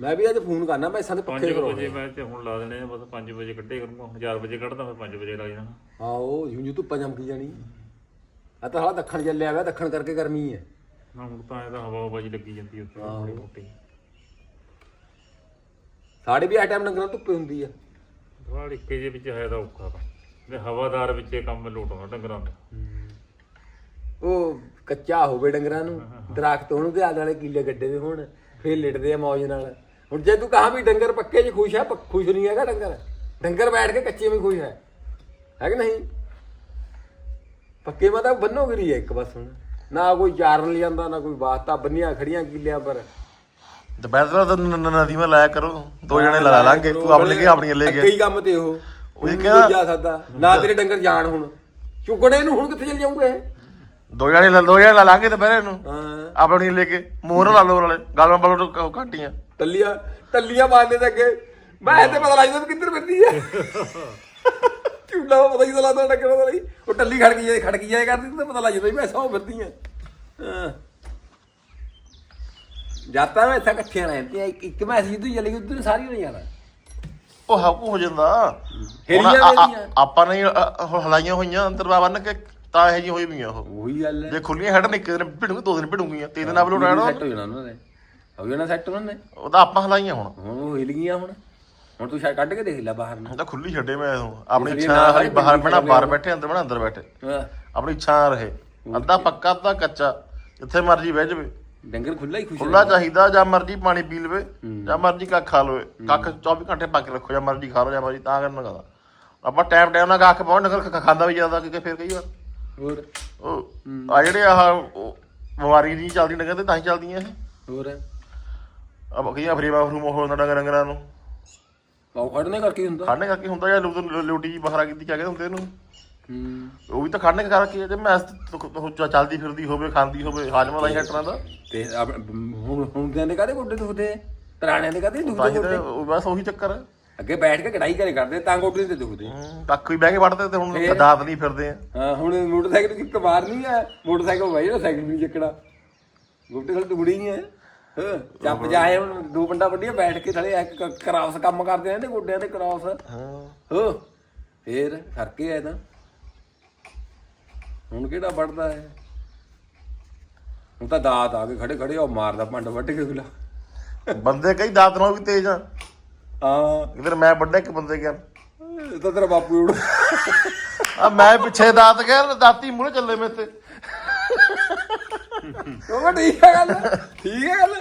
ਮੈਂ ਵੀ ਅੱਜ ਫੋਨ ਕਰਨਾ ਮੈਂ ਇਸਾਂ ਦੇ 5 ਪੱਖੇ ਵਜੇ ਕਰਾਉਣੇ ਮੈਂ ਤੇ ਹੁਣ ਲਾ ਦੇਣੇ ਆ, ਬਸ 5 ਵਜੇ ਕੱਢੇ ਕਰੂੰਗਾ ਹੁਣ 4 ਵਜੇ ਕੱਢਦਾ ਫਿਰ 5 ਵਜੇ ਲੱਗ ਜਾਣਾ। ਆਓ ਜਿਉਂ ਜਿਉਂ ਧੁੱਪਾਂ ਚਮਕੀ ਜਾਣੀ। ਆ ਤਾਂ ਹਾਲਾ ਦੱਖਣ ਚੱਲਿਆ ਹੋਇਆ ਦੱਖਣ ਕਰਕੇ ਗਰਮੀ ਹੈ ਨਾ ਹੁਣ ਤਾਂ ਇਹਦਾ ਹਵਾ ਹਵਾ ਜੀ ਲੱਗੀ ਜਾਂਦੀ ਉੱਥੇ। ਥੋੜੀ ਮੋਟੀ ਸਾਡੇ ਵੀ ਆ ਟਾਈਮ ਡੰਗਰਾਂ ਧੁੱਪੇ ਹੁੰਦੀ ਆ। ਥੋੜਾ ਇੱਕੇ ਜੇ ਵਿੱਚ ਹੈ ਤਾਂ ਔਖਾ ਤਾਂ ਤੇ ਹਵਾਦਾਰ ਵਿੱਚ ਕੰਮ ਲੋਟ ਡੰਗਰਾਂ ਦਾ ਉਹ ਕੱਚਾ ਹੋਵੇ ਡੰਗਰਾਂ ਨੂੰ ਦਰਖਤ ਹੋਣ ਤੇ ਆਲੇ ਵਾਲੇ ਕੀਲੇ ਗੱਡੇ ਦੇ ਹੋਣ ਫੇਰ ਲਿਟਦੇ ਆ ਮੌਜ ਨਾਲ। ਹੁਣ ਜੇ ਤੂੰ ਕਹਾਂ ਵੀ ਡੰਗਰ ਪੱਕੇ 'ਚ ਖੁਸ਼ ਆ ਪ- ਖੁਸ਼ ਨਹੀਂ ਹੈਗਾ ਡੰਗਰ। ਡੰਗਰ ਬੈਠ ਕੇ ਕੱਚੇ ਵਿੱਚ ਕੋਈ ਹੈ ਹੈ ਕਿ ਨਹੀਂ? ਪੱਕੇ ਮਾ ਤਾਂ ਬੰਨੋ ਗਰੀ ਹੈ ਇੱਕ ਬਸ ਹੁਣ। ਨਾ ਕੋਈ ਚਾਰਨ ਲਈ ਜਾਂਦਾ ਨਾ ਕੋਈ ਵਾਸਤਾ ਬੰਨੀਆਂ ਖੜੀਆਂ ਕਿੱਲਿਆਂ ਪਰ। ਦੁਪਹਿਰ ਦਾ ਨਦੀ ਮੈਂ ਲਾਇਆ ਕਰੋ। ਦੋ ਜਣੇ ਲਾ ਲਾਂਗੇ ਤੂੰ ਆਪਣੇ ਕੇ ਆਪਣੀਆਂ ਲੈ ਕੇ ਹੀ ਕੰਮ ਤੇ ਉਹ। ਉਹ ਇਹ ਉਹ ਕਿਹਾ- ਜਾ ਸਕਦਾ। ਨਾ ਤੇਰੇ ਡੰਗਰ ਜਾਣ ਹੁਣ। ਚੁੱਕਣੇ ਨੂੰ ਹੁਣ ਕਿੱਥੇ ਚਲ ਜਾਊਗੇ? ਦੋ ਜਣੇ ਲਾ- ਦੋ ਜਣੇ ਲਾ ਲਾਂਗੇ ਦੁਪਹਿਰੇ ਨੂੰ। ਹਾਂ। ਆਪਣੀ ਲੈ ਕੇ ਮੋਹਰ ਲਾ ਲਓ ਵਾਲੇ ਗਾਲਾਂ ਬਲੋ ਘਾਟੀਆਂ ਟੱਲੀਆਂ ਟੱਲੀਆਂ ਮਾਰਨੇ ਤੇ ਅੱਗੇ। ਮੈਂ ਤੇ ਪਤਾ ਲੱਗ ਜਾਂਦਾ ਵੀ ਕਿੱਧਰ ਫਿਰਦੀ ਹੈ ਝੂਲਾ ਦਾ ਪਤਾ ਹੀ ਤਾਂ ਲੱਗਦਾ ਡੰਗਰ ਦਾ ਨਹੀਂ। ਉਹ ਟੱਲੀ ਖੜ ਗਈ ਜਾਏ ਖੜ ਗਈ ਜਾਏ ਕਰਦੀ ਤਾਂ ਪਤਾ ਲੱਗ ਜਾਂਦਾ ਵੀ ਮੈਂ ਸੌ ਫਿਰਦੀ ਹਾਂ। ਹਾਂ ਜਾਤਾ ਮੈਂ ਇੱਥੇ ਇਕੱਠੀਆਂ ਰਹਿੰਦੀਆਂ ਇੱਕ ਇੱਕ ਮੈਂ ਸਿੱਧੂ ਚਲੀ ਗਈ ਉਧਰ ਸਾਰੀ ਨਹੀਂ ਜਾਣਾ ਉਹ ਹੱਕ ਹੋ ਜਾਂਦਾ। ਹੇਲੀਆਂ ਹੁਣ ਆ- ਆ- ਵੇਲੀਆਂ। ਆਪਾਂ ਨੇ ਅ, ਹਲਾਈਆਂ ਹੋਈਆਂ ਅੰਦਰ ਬੰਨ ਕੇ ਤਾਂ ਇਹ ਜੀ ਹੋਈ ਪਈਆਂ ਉਹ। ਉਹੀ ਗੱਲ ਹੈ। ਜੇ ਖੁੱਲੀਆਂ ਹੈਡ ਨੇ ਇੱਕ ਦਿਨ ਭਿੜੂਗੀ ਦੋ ਦਿਨ ਭਿੜੂਗੀਆਂ ਤਿੰਨ ਦਿਨ ਆਪਲੋ ਰਹਿਣਾ ਸੈੱਟ ਹੋ ਜਾਣਾ ਉਹਨਾਂ ਨੇ। ਹੋ ਜਾਣਾ ਸੈੱਟ ਉਹਨਾਂ ਨੇ ਉਹਦਾ ਆਪਾਂ ਹਲਾਈਆਂ ਹੁਣ। ਹੁਣ ਉਹ ਹਿਲ ਗਈਆਂ ਹੁਣ। ਹੁਣ ਤੂੰ ਸ਼ਾਇਦ ਕੱਢ ਕੇ ਦੇਖ ਲੈ ਬਾਹਰ ਨੂੰ। ਹੁਣ ਤਾਂ ਖੁੱਲੀ ਛੱਡੇ ਮੈਂ ਉਹ। ਆਪਣੀ ਇਸ ਲਈ ਇੱਛਾ ਨਾ ਹਰੀ ਬਾਹਰ ਛੱਡ ਬਾਹਰ। ਬੈਠੇ ਅੰਦਰ ਬਹਿਣਾ ਅੰਦਰ ਬੈਠੇ। ਹਾਂ। ਆਪਣੀ ਇੱਛਾ ਰਹੇ। ਅੱਧਾ ਪੱਕਾ ਅੱਧਾ ਕੱਚਾ। ਜਿੱਥੇ ਮਰਜ਼ੀ ਬਹਿ ਜਾਵੇ। ਡੰਗਰ ਖੁੱਲਾ ਹੀ ਖੁਸ਼ ਖੁੱਲਾ ਚਾਹੀਦਾ ਜਾਂ ਮਰਜ਼ੀ ਪਾਣੀ ਪੀ ਲਵੇ ਜਾਂ ਮਰਜ਼ੀ ਕੱਖ ਖਾ ਲਵੇ। ਕੱਖ 24 ਘੰਟੇ ਪੱਕ ਕੇ ਰੱਖੋ ਜਾਂ ਮਰਜ਼ੀ ਖਾ ਲਓ ਜਾਂ ਮਰਜ਼ੀ ਤਾਂ ਕਰਨਾ ਕਹਦਾ ਆਪਾਂ ਟਾਈਮ ਟਾਈਮ ਨਾਲ ਕੱਖ ਪਾਉਣ ਨਗਰ ਖਾਂਦਾ ਵੀ ਜ਼ਿਆਦਾ ਕਿ ਫਿਰ ਕਈ ਵਾਰ ਹੋਰ? ਉਹ ਆ ਜਿਹੜੇ ਆਹ ਬਿਮਾਰੀ ਨਹੀਂ ਚੱਲਦੀ ਨਗਰ ਤੇ ਤਾਂ ਹੀ ਚੱਲਦੀਆਂ ਇਹ। ਹੋਰ? ਆ ਕਈਆਂ ਫਰੀ ਬਾਥਰੂਮ ਹੋ ਜਾਂਦਾ ਡੰਗਰ ਡੰਗਰਾਂ ਨੂੰ। ਪਾਉ ਖੜਨੇ ਕਰਕੇ ਹੁੰਦਾ। ਖਾਣੇ ਕਰਕੇ ਹੁੰਦਾ ਜਾਂ ਲੋਟੀ ਜੀ ਬਖਰਾ ਕੀਤੀ ਕਹਿੰਦੇ ਹੁੰਦੇ ਇਹਨੂੰ? ਹੂੰ। ਉਹ ਵੀ ਤਾਂ ਖਾਣੇ ਕਰਕੇ ਜੇ ਮੈਂ ਚੱਲਦੀ ਫਿਰਦੀ ਹੋਵੇ ਖਾਂਦੀ ਹੋਵੇ ਹਾਜਮਾ ਦਾ ਹੀ ਹਟਣਾ ਦਾ ਤੇ। ਆਪ- ਹੁਣ ਹੁਣ ਦੇ ਕਾਦੇ ਗੋਡੇ ਦੁਖਦੇ? ਤਰਾਣਿਆਂ ਦੇ ਕਾਦੇ ਤਾਂ ਦੁਖਦੇ ਹੀ ਤਾਂ ਗੋਡੇ? ਉਹ ਬਸ ਉਹੀ ਚੱਕਰ। ਹੈ ਅੱਗੇ ਬੈਠ ਕੇ ਕਢਾਈ ਕਰੇ ਕਰਦੇ ਤਾਂ ਗੋਡੇ ਤੇ ਦੁਖਦੇ। ਹੂੰ, ਵੀ ਬਹਿ ਕੇ ਵੜਦੇ ਤੇ ਹੁਣ ਦਾਤ ਨਹੀਂ ਫਿਰਦੇ ਆ। ਹਾਂ ਹੁਣ ਮੋਟਰਸਾਈਕਲ ਦੀ ਕਮਾਰ ਨਹੀਂ ਹੈ ਮੋਟਰਸਾਈਕਲ ਵਾਈ ਨਾ ਸਾਈਕਲ ਨਹੀਂ ਚੱਕਣਾ। ਗੋਡੇ ਟੁਕੜੀ ਨਹੀਂ ਹੈ ਹਾਂ ਚੱਪ ਜਾਏ ਹੁਣ ਦੋ ਬੰਦਾ ਵੱਡੀਆਂ ਬੈਠ ਕੇ ਥਲੇ ਇੱਕ ਕਰਾਸ ਕੰਮ ਕਰਦੇ ਆ ਤੇ ਗੋਡਿਆਂ ਤੇ ਕਰਾਸ। ਹਾਂ। ਹੋ ਫੇਰ ਕਰਕੇ ਆਇਆ ਤਾਂ ਹੁਣ ਕਿਹੜਾ ਵੱਢਦਾ ਹੈ ਹੁਣ ਤਾਂ ਦਾਤ ਆ ਕੇ ਖੜੇ ਖੜੇ ਉਹ ਮਾਰਦਾ ਭੰਡ ਵੱਢ ਕੇ ਗੁਲਾ ਬੰਦੇ ਕਈ ਦਾਤ ਨਾਲ ਵੀ ਤੇਜ਼ ਆ। ਹਾਂ। ਇਧਰ ਮੈਂ ਵੱਡਾ ਇੱਕ ਬੰਦੇ ਗਿਆ। ਇਹ ਤਾਂ ਤੇਰਾ ਬਾਪੂ ਉੜ ਆ ਮੈਂ ਪਿੱਛੇ ਦਾਤ ਗਿਆ ਦਾਤੀ ਮੂਹਰੇ ਚੱਲੇ ਮੇਰੇ ਤੇ। ਉਹ ਠੀਕ ਹੈ ਗੱਲ। ਠੀਕ ਹੈ ਗੱਲ।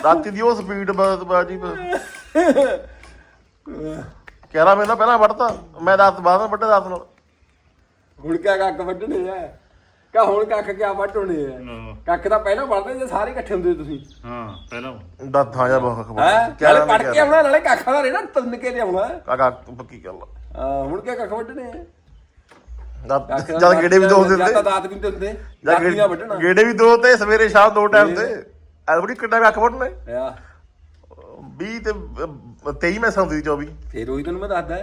ਦਾਤੀ ਦੀ ਉਹ ਸਪੀਡ ਬਾਜੀ ਕਹਿਰਾ ਮੈਨੂੰ ਪਹਿਲਾਂ ਵੱਢਤਾ ਮੈਂ ਦਾਤ ਬਾਅਦ ਵੱਡੇ ਦਾਤ ਨਾਲ। ਹੁਣ ਕਿਆ ਕੱਖ ਵੱਢਣੇ ਆ? ਕਾ ਹੁਣ ਕੱਖ ਕਿਆ ਵੱਢਣੇ ਆ। ਕੱਖ ਤਾਂ ਪਹਿਲਾਂ ਵੱਢਦੇ ਜੇ ਸਾਰੇ ਇਕੱਠੇ ਹੁੰਦੇ ਤੁਸੀਂ। ਹਾਂ ਪਹਿਲਾਂ। ਦਾਤਾਂ ਜਾ ਬਹੁਤ ਹੈ? ਖਬਰ ਨਾਲੇ ਪੜ ਕੇ ਆਉਣਾ ਨਾਲੇ ਕੱਖ ਦਾ ਰਹਿਣਾ ਤੰਨ ਕੇ ਲਿਆਉਣਾ ਕਾਕਾ ਪੱਕੀ ਗੱਲ ਆ। ਹਾਂ, ਹੁਣ ਕਿਆ ਕੱਖ ਵੱਢਣੇ ਆ? ਕੱਖ ਦਾ ਜਦ ਗੇੜੇ ਵੀ ਦੋ ਜਾਂ ਤਾਂ ਦਿੰਦੇ ਦਾਤ ਵੀ ਦਿੰਦੇ ਜਾਂ ਦਾਤੀਆਂ ਵੱਢਣਾ। ਗੇੜੇ ਵੀ ਦੋ ਤੇ ਸਵੇਰੇ ਸ਼ਾਮ ਦੋ ਟਾਈਮ ਤੇ। ਐਲਬੜੀ ਕਿੰਨਾ ਵੀ ਅੱਖ ਵੱਢਣੇ। ਆ। 20 ਤੇ 23 ਮੈਂ ਸੰਦੀ 24 ਫੇਰ ਉਹੀ ਤੈਨੂੰ ਮੈਂ ਦੱਸਦਾ।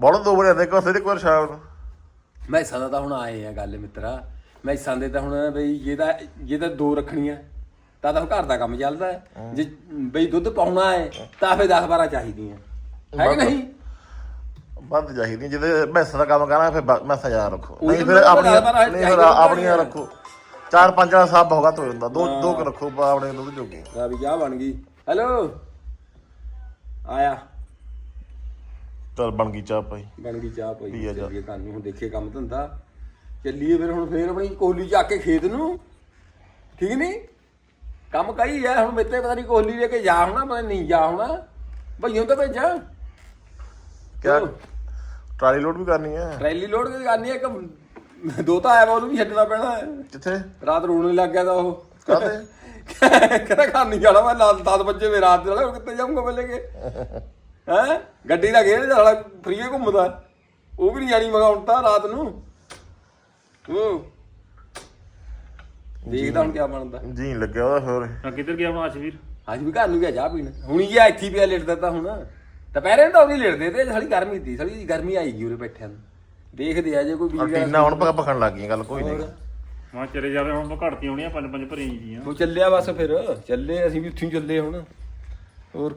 ਬੋਲ ਦੋ ਸ਼ਾਮ ਨੂੰ। ਮੈਂ ਦਾ ਤਾਂ ਹੁਣ ਆਏ ਆ ਗੱਲ ਮਿੱਤਰਾ। ਮੈਂ ਦੇ ਤਾਂ ਹੁਣ ਬਈ ਜਿਹਦਾ ਜਿਹਦਾ ਦੋ ਰੱਖਣੀਆਂ ਤਾਂ ਤਾਂ ਘਰ ਦਾ ਕੰਮ ਚੱਲਦਾ ਹੈ। ਜੇ ਬਈ ਦੁੱਧ ਪਾਉਣਾ ਹੈ ਤਾਂ ਫੇ 10 12 ਚਾਹੀਦੀਆਂ। ਹੈ ਕਿ ਨਹੀਂ? ਵੱਧ ਚਾਹੀਦੀ ਜਿਹਦੇ ਮੈਸਾਂ ਦਾ ਕੰਮ ਕਰਨਾ ਫਿਰ ਮੈਸਾਂ ਜ਼ਿਆਦਾ ਰੱਖੋ। ਨਹੀਂ ਫਿਰ ਆਪਣੀਆਂ ਨਹੀਂ ਫਿਰ ਚਾਹੀਦਾ ਆਪਣੀਆਂ ਰੱਖੋ। ਚਾਰ ਪੰਜ ਦਾ ਸਭ ਹੋਗਾ ਤੋ ਜਾਂਦਾ। ਦੋ ਦੋ ਕੁ ਰੱਖੋ ਬ- ਆਪਣੇ ਦੁੱਧ ਜੋਗੇ। ਆ ਵੀ ਚਾਹ ਬਣ ਗਈ। ਹੈਲੋ ਆਇਆ। ਚਲ ਬਣ ਗਈ ਚਾਹ ਭਾਈ। ਬਣ ਗਈ ਚਾਹ ਪਈ ਪੀ ਆ ਜਾ। ਚੱਲੀਏ ਕੰਨ ਨੂੰ ਹੁਣ ਦੇਖੀਏ ਕੰਮ ਧੰਦਾ। ਚੱਲੀਏ ਫਿਰ ਹੁਣ ਫੇਰ ਆਪਣੀ ਕੋਹਲੀ ਜਾ ਕੇ ਖੇਤ ਨੂੰ। ਠੀਕ ਨਹੀਂ? ਕੰਮ ਕਈ ਹੈ ਹੁਣ ਮੇਤੇ ਪਤਾ ਨਹੀਂ ਕੋਹਲੀ ਲੈ ਕੇ ਜਾ ਹੋਣਾ ਪਤਾ ਨਹੀਂ ਜਾ ਹੋਣਾ। ਭਈਓ ਤਾਂ ਭੇਜਾਂ। ਕਿਆ। ਟਰਾਲੀ ਲੋਡ ਵੀ ਕਰਨੀ ਹੈ ਟਰੈਲੀ ਲੋਡ ਕੇ ਕਰਨੀ ਹੈ ਕਿ ਦੋ ਤਾਂ ਆਇਆ ਵਾ ਉਹਨੂੰ ਵੀ ਛੱਡਣਾ ਪੈਣਾ ਹੈ ਕਿੱਥੇ? ਰਾਤ ਰੋਣ ਲੱਗ ਗਿਆ ਤਾਂ ਉਹ। ਕਾਹਤੇ? ਕਹਿੰਦਾ ਘਰ ਨਹੀਂ ਜਾਣਾ ਮੈਂ ਨਾਲ 10 ਵਜੇ ਵੇ ਰਾਤ ਦੇ ਨਾਲ ਕਿੱਥੇ ਜਾਊਂਗਾ ਮੈਂ ਲੈ ਕੇ? ਹੈ? ਗੱਡੀ ਦਾ ਗੇਰ ਸਾਲਾ ਫਰੀ ਘੁੰਮਦਾ। ਉਹ ਵੀ ਨਹੀਂ ਜਾਣੀ ਮੈਂ ਕਿਹਾ ਹੁਣ ਤਾਂ ਰਾਤ ਨੂੰ। ਉਹ ਦੇਖਦਾ ਹੁਣ ਕੀ ਬਣਦਾ। ਜੀ ਲੱਗਿਆ ਉਹਦਾ ਫਿਰ ਤਾਂ ਕਿੱਧਰ ਗਿਆ ਆਪਣਾ ਅਸ਼ਵੀਰ? ਅੱਜ ਵੀ ਘਰ ਨੂੰ ਗਿਆ ਚਾਹ ਪੀਣ। ਹੁਣੀ ਗਿਆ ਇੱਥੇ ਪਿਆ ਲੇਟਦਾ ਤਾਂ ਹੁਣ। ਦੁਪਹਿਰੇ ਨੂੰ ਤਾਂ ਉਹਦੀ ਲੇਟਦੇ ਤੇ ਸਾਲੀ ਗਰਮੀ ਸੀ ਸਾਲੀ ਗਰਮੀ ਆਈ ਗਈ ਉਰੇ ਬੈਠਿਆਂ ਨੂੰ। ਦੇਖਦੇ ਆ ਜੇ ਕੋਈ ਆ ਬੀਜ ਟੀਨਾ ਹੁਣ ਪਕ ਪਖਣ ਲੱਗ ਗਈਆਂ ਗੱਲ ਕੋਈ ਨਹੀਂ। ਮੈਂ ਚਲੇ ਜਾਵੇ ਹੁਣ ਘੜਤੀ ਆਉਣੀਆਂ ਪੰਜ ਪੰਜ ਭਰੀਆਂ ਜੀਆਂ ਉਹ ਚੱਲਿਆ ਬਸ ਫਿਰ ਚੱਲੇ ਅਸੀਂ ਵੀ ਉੱਥੇ ਹੀ ਚੱਲੇ ਹੁਣ। ਹੋਰ